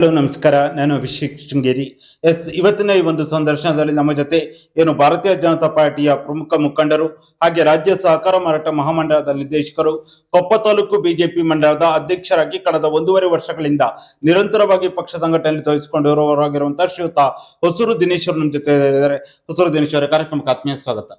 Hello, ನಮಸ್ಕಾರ. ನಾನು Abhishek Sringeri. S, ಇವತ್ತಿನ ಈ ಒಂದು ಸಂದರ್ಶನದಲ್ಲಿ ನಮ್ಮ ಜೊತೆ ಏನು ಭಾರತೀಯ ಜನತಾ ಪಾರ್ಟಿಯ ಪ್ರಮುಖ ಮುಖಂಡರು ಹಾಗೆ ರಾಜ್ಯ ಸಹಕಾರ ಮಾರಾಟ ಮಹಾಮಂಡಲದ ನಿರ್ದೇಶಕರು, ಕೊಪ್ಪ ತಾಲೂಕು ಬಿಜೆಪಿ ಮಂಡಲದ ಅಧ್ಯಕ್ಷರಾಗಿ ಕಳೆದ ಒಂದೂವರೆ ವರ್ಷಗಳಿಂದ ನಿರಂತರವಾಗಿ ಪಕ್ಷ ಸಂಘಟನೆಯಲ್ಲಿ ತೋರಿಸಿಕೊಂಡಿರುವವರಾಗಿರುವಂತಹ ಶ್ರೀಯುತ ಹೊಸೂರು ದಿನೇಶ್ವರ್ ನಮ್ಮ ಜೊತೆ ಇದ್ದಾರೆ. ಹೊಸೂರು ದಿನೇಶ್ವರ, ಕಾರ್ಯಕ್ರಮಕ್ಕೆ ಆತ್ಮೀಯ ಸ್ವಾಗತ.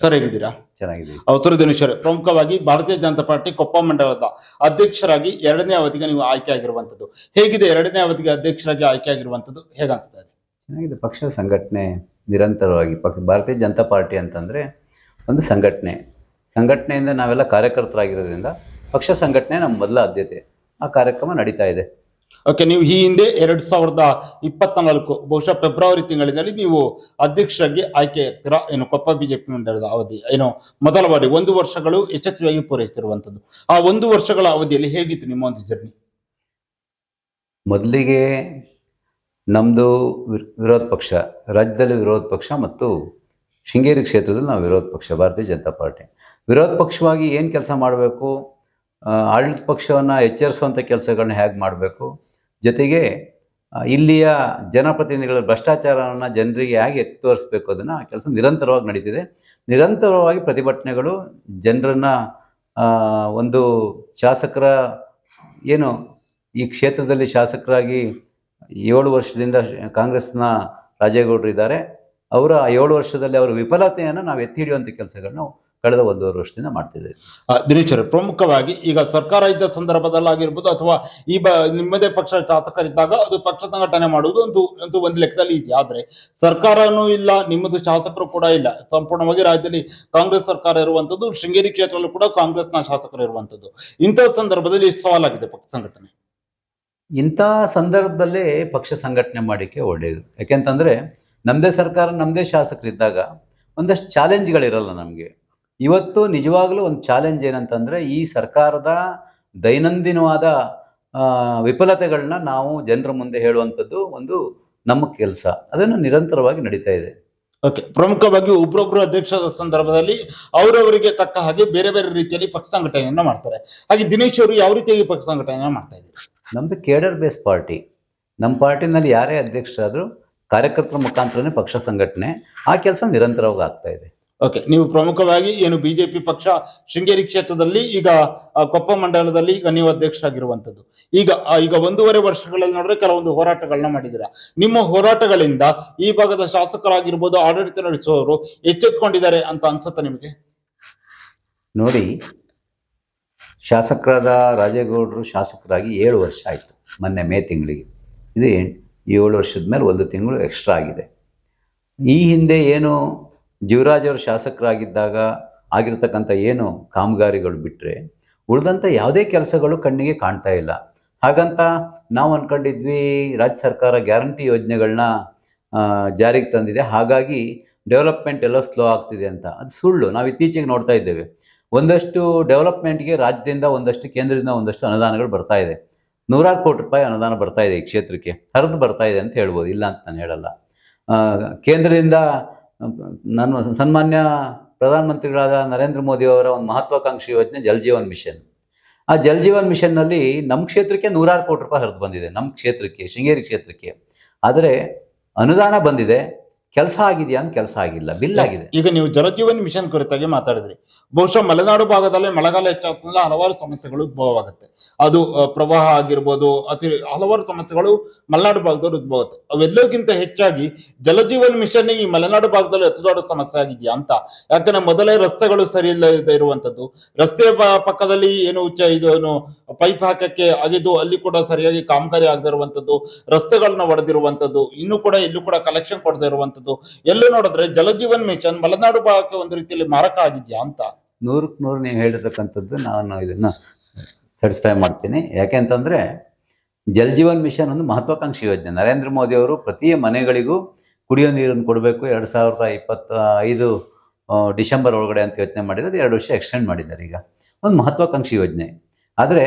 ಸರ್ ಹೇಗಿದ್ದೀರಾ ಚೆನ್ನಾಗಿದ್ದೀವಿ. ಅವತರ ದಿನೇಶ್ವರ ಪ್ರಮುಖವಾಗಿ ಭಾರತೀಯ ಜನತಾ ಪಾರ್ಟಿ ಕೊಪ್ಪ ಮಂಡಲದ ಅಧ್ಯಕ್ಷರಾಗಿ ಎರಡನೇ ಅವಧಿಗೆ ನೀವು ಆಯ್ಕೆ ಆಗಿರುವಂತದ್ದು ಹೇಗಿದೆ ಎರಡನೇ ಅವಧಿಗೆ ಅಧ್ಯಕ್ಷರಾಗಿ ಆಯ್ಕೆ ಆಗಿರುವಂತದ್ದು ಹೇಗೆ ಅನಿಸ್ತಾ ಇದೆ ಚೆನ್ನಾಗಿದೆ. ಪಕ್ಷ ಸಂಘಟನೆ ನಿರಂತರವಾಗಿ ಪಕ್ಷ ಭಾರತೀಯ ಜನತಾ ಪಾರ್ಟಿ ಅಂತಂದ್ರೆ ಒಂದು ಸಂಘಟನೆ. ಸಂಘಟನೆಯಿಂದ ನಾವೆಲ್ಲ ಕಾರ್ಯಕರ್ತರಾಗಿರೋದ್ರಿಂದ ಪಕ್ಷ ಸಂಘಟನೆ ನಮ್ಮ ಮೊದಲ ಆದ್ಯತೆ. ಆ ಕಾರ್ಯಕ್ರಮ ನಡೀತಾ ಇದೆ. ಓಕೆ ನೀವು ಈ ಹಿಂದೆ ಎರಡ್ ಸಾವಿರದ ಇಪ್ಪತ್ತ ನಾಲ್ಕು ಬಹುಶಃ ಫೆಬ್ರವರಿ ತಿಂಗಳಿನಲ್ಲಿ ನೀವು ಅಧ್ಯಕ್ಷರಾಗಿ ಆಯ್ಕೆ ಆಗ್ತೀರಾ? ಏನು, ಕೊಪ್ಪ ಬಿಜೆಪಿ ಮಂಡಲದ ಅವಧಿ, ಏನು, ಮೊದಲ ಬಾರಿ ಒಂದು ವರ್ಷಗಳು ಯಶಸ್ವಿಯಾಗಿ ಪೂರೈಸಿರುವಂತದ್ದು ಆ ಒಂದು ವರ್ಷಗಳ ಅವಧಿಯಲ್ಲಿ ಹೇಗಿತ್ತು ನಿಮ್ಮ ಒಂದು ಜರ್ನಿ ಮೊದಲಿಗೆ ನಮ್ದು ವಿರೋಧ ಪಕ್ಷ, ರಾಜ್ಯದಲ್ಲಿ ವಿರೋಧ ಪಕ್ಷ ಮತ್ತು ಶೃಂಗೇರಿ ಕ್ಷೇತ್ರದಲ್ಲಿ ನಾವು ವಿರೋಧ ಪಕ್ಷ, ಭಾರತೀಯ ಜನತಾ ಪಾರ್ಟಿ. ವಿರೋಧ ಪಕ್ಷವಾಗಿ ಏನು ಕೆಲಸ ಮಾಡಬೇಕು? ಆಡಳಿತ ಪಕ್ಷವನ್ನು ಎಚ್ಚರಿಸುವಂಥ ಕೆಲಸಗಳನ್ನ ಹೇಗೆ ಮಾಡಬೇಕು? ಜೊತೆಗೆ ಇಲ್ಲಿಯ ಜನಪ್ರತಿನಿಧಿಗಳ ಭ್ರಷ್ಟಾಚಾರವನ್ನು ಜನರಿಗೆ ಹೇಗೆ ಎತ್ತಿ ತೋರಿಸ್ಬೇಕು ಅದನ್ನು ಆ ಕೆಲಸ ನಿರಂತರವಾಗಿ ನಡೀತಿದೆ. ನಿರಂತರವಾಗಿ ಪ್ರತಿಭಟನೆಗಳು ಜನರನ್ನು ಒಂದು ಶಾಸಕರ, ಏನು, ಈ ಕ್ಷೇತ್ರದಲ್ಲಿ ಶಾಸಕರಾಗಿ ಏಳು ವರ್ಷದಿಂದ ಕಾಂಗ್ರೆಸ್ನ ರಾಜೇಗೌಡರು ಇದ್ದಾರೆ. ಅವರ ಏಳು ವರ್ಷದಲ್ಲಿ ಅವರ ವಿಫಲತೆಯನ್ನು ನಾವು ಎತ್ತಿ ಹಿಡಿಯುವಂಥ ಕೆಲಸಗಳನ್ನ ಕಳೆದ ಒಂದೂವರೆ ವರ್ಷದಿಂದ ಮಾಡ್ತಿದ್ದೇವೆ ದಿನೇಶ್ವರ ದಿನೇಶ್ ಪ್ರಮುಖವಾಗಿ ಈಗ ಸರ್ಕಾರ ಇದ್ದ ಸಂದರ್ಭದಲ್ಲಾಗಿರ್ಬೋದು ಅಥವಾ ಈ ಬ ನಿಮ್ಮದೇ ಪಕ್ಷ ಶಾಸಕರಿದ್ದಾಗ ಅದು ಪಕ್ಷ ಸಂಘಟನೆ ಮಾಡುವುದು ಒಂದು ಒಂದು ಒಂದು ಲೆಕ್ಕದಲ್ಲಿ ಈಸಿ ಆದರೆ ಸರ್ಕಾರನೂ ಇಲ್ಲ ನಿಮ್ಮದು ಶಾಸಕರು ಕೂಡ ಇಲ್ಲ. ಸಂಪೂರ್ಣವಾಗಿ ರಾಜ್ಯದಲ್ಲಿ ಕಾಂಗ್ರೆಸ್ ಸರ್ಕಾರ ಇರುವಂಥದ್ದು ಶೃಂಗೇರಿ ಕ್ಷೇತ್ರದಲ್ಲೂ ಕೂಡ ಕಾಂಗ್ರೆಸ್ನ ಶಾಸಕರು ಇರುವಂಥದ್ದು. ಇಂಥ ಸಂದರ್ಭದಲ್ಲಿ ಸವಾಲಾಗಿದೆ ಪಕ್ಷ ಸಂಘಟನೆ? ಇಂಥ ಸಂದರ್ಭದಲ್ಲೇ ಪಕ್ಷ ಸಂಘಟನೆ ಮಾಡಿಕೆ ಒಳ್ಳೆಯದು. ಯಾಕೆಂತಂದರೆ ನಮ್ಮದೇ ಸರ್ಕಾರ ನಮ್ಮದೇ ಶಾಸಕರಿದ್ದಾಗ ಒಂದಷ್ಟು ಚಾಲೆಂಜ್ಗಳಿರಲ್ಲ ನಮಗೆ. ಇವತ್ತು ನಿಜವಾಗ್ಲೂ ಒಂದು ಚಾಲೆಂಜ್ ಏನಂತಂದ್ರೆ ಈ ಸರ್ಕಾರದ ದೈನಂದಿನವಾದ ವಿಫಲತೆಗಳನ್ನ ನಾವು ಜನರ ಮುಂದೆ ಹೇಳುವಂಥದ್ದು ಒಂದು ನಮ್ಮ ಕೆಲಸ. ಅದನ್ನು ನಿರಂತರವಾಗಿ ನಡೀತಾ ಇದೆ. ಓಕೆ ಪ್ರಮುಖವಾಗಿ ಒಬ್ರೊಬ್ರು ಅಧ್ಯಕ್ಷರ ಸಂದರ್ಭದಲ್ಲಿ ಅವರವರಿಗೆ ತಕ್ಕ ಹಾಗೆ ಬೇರೆ ಬೇರೆ ರೀತಿಯಲ್ಲಿ ಪಕ್ಷ ಸಂಘಟನೆಯನ್ನ ಮಾಡ್ತಾರೆ. ಹಾಗೆ ದಿನೇಶ್ ಅವರು ಯಾವ ರೀತಿಯಾಗಿ ಪಕ್ಷ ಸಂಘಟನೆಯನ್ನ ಮಾಡ್ತಾ ಇದ್ದಾರೆ? ನಮ್ದು ಕೇಡರ್ ಬೇಸ್ ಪಾರ್ಟಿ ನಮ್ಮ ಪಾರ್ಟಿನಲ್ಲಿ ಯಾರೇ ಅಧ್ಯಕ್ಷರಾದರೂ ಕಾರ್ಯಕರ್ತರ ಮುಖಾಂತರನೇ ಪಕ್ಷ ಸಂಘಟನೆ. ಆ ಕೆಲಸ ನಿರಂತರವಾಗಿ ಆಗ್ತಾ ಇದೆ. ಓಕೆ ನೀವು ಪ್ರಮುಖವಾಗಿ ಏನು ಬಿಜೆಪಿ ಪಕ್ಷ ಶೃಂಗೇರಿ ಕ್ಷೇತ್ರದಲ್ಲಿ ಈಗ ಕೊಪ್ಪ ಮಂಡಲದಲ್ಲಿ ಈಗ ನೀವು ಅಧ್ಯಕ್ಷರಾಗಿರುವಂತದ್ದು ಈಗ ಈಗ ಒಂದೂವರೆ ವರ್ಷಗಳಲ್ಲಿ ನೋಡಿದ್ರೆ ಕೆಲವೊಂದು ಹೋರಾಟಗಳನ್ನ ಮಾಡಿದ್ದೀರಾ. ನಿಮ್ಮ ಹೋರಾಟಗಳಿಂದ ಈ ಭಾಗದ ಶಾಸಕರಾಗಿರ್ಬೋದು, ಆಡಳಿತ ನಡೆಸುವವರು ಎಚ್ಚೆತ್ಕೊಂಡಿದ್ದಾರೆ ಅಂತ ಅನ್ಸುತ್ತಾ ನಿಮಗೆ? ನೋಡಿ, ಶಾಸಕರಾದ ರಾಜೇಗೌಡರು ಶಾಸಕರಾಗಿ ಏಳು ವರ್ಷ ಆಯಿತು, ಮೊನ್ನೆ ಮೇ ತಿಂಗಳಿಗೆ. ಇದು ಏಳು ವರ್ಷದ ಮೇಲೆ ಒಂದು ತಿಂಗಳು ಎಕ್ಸ್ಟ್ರಾ ಆಗಿದೆ. ಈ ಹಿಂದೆ ಏನು ಜೀವರಾಜ್ ಅವರು ಶಾಸಕರಾಗಿದ್ದಾಗ ಆಗಿರ್ತಕ್ಕಂಥ ಏನು ಕಾಮಗಾರಿಗಳು ಬಿಟ್ಟರೆ ಉಳಿದಂಥ ಯಾವುದೇ ಕೆಲಸಗಳು ಕಣ್ಣಿಗೆ ಕಾಣ್ತಾ ಇಲ್ಲ. ಹಾಗಂತ ನಾವು ಅಂದ್ಕೊಂಡಿದ್ವಿ ರಾಜ್ಯ ಸರ್ಕಾರ ಗ್ಯಾರಂಟಿ ಯೋಜನೆಗಳನ್ನ ಜಾರಿಗೆ ತಂದಿದೆ. ಹಾಗಾಗಿ ಡೆವಲಪ್ಮೆಂಟ್ ಎಲ್ಲ ಸ್ಲೋ ಆಗ್ತಿದೆ ಅಂತ. ಅದು ಸುಳ್ಳು. ನಾವು ಇತ್ತೀಚೆಗೆ ನೋಡ್ತಾ ಇದ್ದೇವೆ. ಒಂದಷ್ಟು ಡೆವಲಪ್ಮೆಂಟ್ಗೆ ರಾಜ್ಯದಿಂದ ಒಂದಷ್ಟು ಕೇಂದ್ರದಿಂದ ಒಂದಷ್ಟು ಅನುದಾನಗಳು ಬರ್ತಾ ಇದೆ. ನೂರಾರು ಕೋಟಿ ರೂಪಾಯಿ ಅನುದಾನ ಬರ್ತಾ ಇದೆ ಈ ಕ್ಷೇತ್ರಕ್ಕೆ. ಹರಿದು ಬರ್ತಾ ಇದೆ ಅಂತ ಹೇಳ್ಬೋದು. ಇಲ್ಲ ಅಂತ ನಾನು ಹೇಳಲ್ಲ. ಕೇಂದ್ರದಿಂದ ನನ್ನ ಸನ್ಮಾನ್ಯ ಪ್ರಧಾನಮಂತ್ರಿಗಳಾದ ನರೇಂದ್ರ ಮೋದಿ ಅವರ ಒಂದು ಮಹತ್ವಾಕಾಂಕ್ಷಿ ಯೋಜನೆ ಜಲ್ ಜೀವನ್ ಮಿಷನ್. ಆ ಜಲ್ ಜೀವನ್ ಮಿಷನ್ನಲ್ಲಿ ನಮ್ಮ ಕ್ಷೇತ್ರಕ್ಕೆ ನೂರಾರು ಕೋಟಿ ರೂಪಾಯಿ ಹರಿದು ಬಂದಿದೆ, ನಮ್ಮ ಕ್ಷೇತ್ರಕ್ಕೆ, ಶೃಂಗೇರಿ ಕ್ಷೇತ್ರಕ್ಕೆ. ಆದರೆ ಅನುದಾನ ಬಂದಿದೆ ಕೆಲಸ ಆಗಿದೆಯಾ ಅಂತ ಕೆಲಸ ಆಗಿಲ್ಲ. ಬಿಲ್ ಆಗಿದೆ. ಈಗ ನೀವು ಜಲಜೀವನ್ ಮಿಷನ್ ಕುರಿತಾಗಿ ಮಾತಾಡಿದ್ರಿ. ಬಹುಶಃ ಮಲೆನಾಡು ಭಾಗದಲ್ಲಿ ಮಳೆಗಾಲ ಹೆಚ್ಚಾಗ್ತದೆ ಹಲವಾರು ಸಮಸ್ಯೆಗಳು ಉದ್ಭವವಾಗುತ್ತೆ. ಅದು ಪ್ರವಾಹ ಆಗಿರ್ಬೋದು ಅತಿ ಹಲವಾರು ಸಮಸ್ಯೆಗಳು ಮಲೆನಾಡು ಭಾಗದಲ್ಲಿ ಉದ್ಭವ ಆಗುತ್ತೆ ಅವೆಲ್ಲಕ್ಕಿಂತ ಹೆಚ್ಚಾಗಿ ಜಲಜೀವನ್ ಮಿಷನ್ ಈ ಮಲೆನಾಡು ಭಾಗದಲ್ಲಿ ಅತಿ ದೊಡ್ಡ ಸಮಸ್ಯೆ ಆಗಿದೆಯಾ ಅಂತ. ಯಾಕಂದ್ರೆ ಮೊದಲೇ ರಸ್ತೆಗಳು ಸರಿ ಇಲ್ಲದೆ ಇರುವಂತದ್ದು ರಸ್ತೆ ಪಕ್ಕದಲ್ಲಿ ಏನು ಇದು ಏನು ಪೈಪ್ ಹಾಕಕ್ಕೆ ಅಗೆದು ಅಲ್ಲಿ ಕೂಡ ಸರಿಯಾಗಿ ಕಾಮಗಾರಿ ಆಗದಿರುವಂತದ್ದು, ರಸ್ತೆಗಳನ್ನ ಒಡೆದಿರುವಂತದ್ದು, ಇನ್ನು ಕೂಡ ಇಲ್ಲೂ ಕೂಡ ಕಲೆಕ್ಷನ್ ಕೊಡದೆ ಇರುವಂತದ್ದು ಎಲ್ಲೂ ನೋಡಿದ್ರೆ ಜಲಜೀವನ್ ಮಿಷನ್ ಮಲೆನಾಡು ಭಾಗಕ್ಕೆ ಒಂದು ರೀತಿಯಲ್ಲಿ ಮಾರಕ ಆಗಿದ್ಯಾ ಅಂತ? ನೂರಕ್ಕೆ ನೂರು ನೀವು ಹೇಳಿರ್ತಕ್ಕಂಥದ್ದು ನಾನು ಇದನ್ನ ಸ್ಯಾಟಿಸ್ಫೈ ಮಾಡ್ತೀನಿ. ಯಾಕೆ ಅಂತಂದ್ರೆ ಜಲ್ ಜೀವನ್ ಮಿಷನ್ ಒಂದು ಮಹತ್ವಾಕಾಂಕ್ಷಿ ಯೋಜನೆ. ನರೇಂದ್ರ ಮೋದಿ ಅವರು ಪ್ರತಿ ಮನೆಗಳಿಗೂ ಕುಡಿಯೋ ನೀರನ್ನು ಕೊಡಬೇಕು. ಎರಡು ಸಾವಿರದ ಇಪ್ಪತ್ತ ಐದು ಡಿಸೆಂಬರ್ ಒಳಗಡೆ ಅಂತ ಯೋಚನೆ ಮಾಡಿದ್ರೆ ಎರಡು ವರ್ಷ ಎಕ್ಸ್ಟೆಂಡ್ ಮಾಡಿದ್ದಾರೆ ಈಗ. ಒಂದು ಮಹತ್ವಾಕಾಂಕ್ಷಿ ಯೋಜನೆ. ಆದರೆ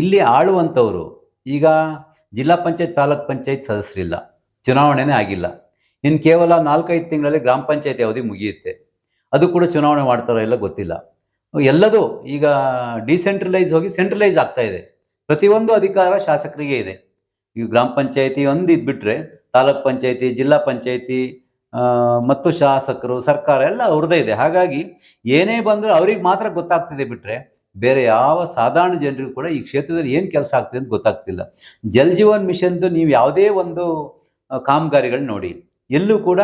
ಇಲ್ಲಿ ಆಳುವಂಥವರು ಈಗ ಜಿಲ್ಲಾ ಪಂಚಾಯತ್, ತಾಲೂಕ್ ಪಂಚಾಯತ್ ಸದಸ್ಯರಿಲ್ಲ. ಚುನಾವಣೆನೇ ಆಗಿಲ್ಲ. ಇನ್ನು ಕೇವಲ ನಾಲ್ಕೈದು ತಿಂಗಳಲ್ಲಿ ಗ್ರಾಮ ಪಂಚಾಯತ್ ಅವಧಿ ಮುಗಿಯುತ್ತೆ. ಅದು ಕೂಡ ಚುನಾವಣೆ ಮಾಡ್ತಾರೋ ಇಲ್ಲ ಗೊತ್ತಿಲ್ಲ. ಎಲ್ಲದೂ ಈಗ ಡಿಸೆಂಟ್ರಲೈಸ್ ಹೋಗಿ ಸೆಂಟ್ರಲೈಸ್ ಆಗ್ತಾ ಇದೆ. ಪ್ರತಿಯೊಂದು ಅಧಿಕಾರ ಶಾಸಕರಿಗೆ ಇದೆ. ಈ ಗ್ರಾಮ ಪಂಚಾಯತಿ ಒಂದು ಇದ್ಬಿಟ್ರೆ ತಾಲೂಕ್ ಪಂಚಾಯತಿ, ಜಿಲ್ಲಾ ಪಂಚಾಯತಿ ಮತ್ತು ಶಾಸಕರು, ಸರ್ಕಾರ ಎಲ್ಲ ಅವ್ರದೇ ಇದೆ. ಹಾಗಾಗಿ ಏನೇ ಬಂದರೂ ಅವ್ರಿಗೆ ಮಾತ್ರ ಗೊತ್ತಾಗ್ತಿದೆ ಬಿಟ್ರೆ ಬೇರೆ ಯಾವ ಸಾಧಾರಣ ಜನರಿಗೂ ಕೂಡ ಈ ಕ್ಷೇತ್ರದಲ್ಲಿ ಏನು ಕೆಲಸ ಆಗ್ತಿದೆ ಅಂತ ಗೊತ್ತಾಗ್ತಿಲ್ಲ. ಜಲ್ ಜೀವನ್ ಮಿಷನ್ದು ನೀವು ಯಾವುದೇ ಒಂದು ಕಾಮಗಾರಿಗಳನ್ನ ಕಾಮಗಾರಿಗಳು ನೋಡಿ, ಎಲ್ಲೂ ಕೂಡ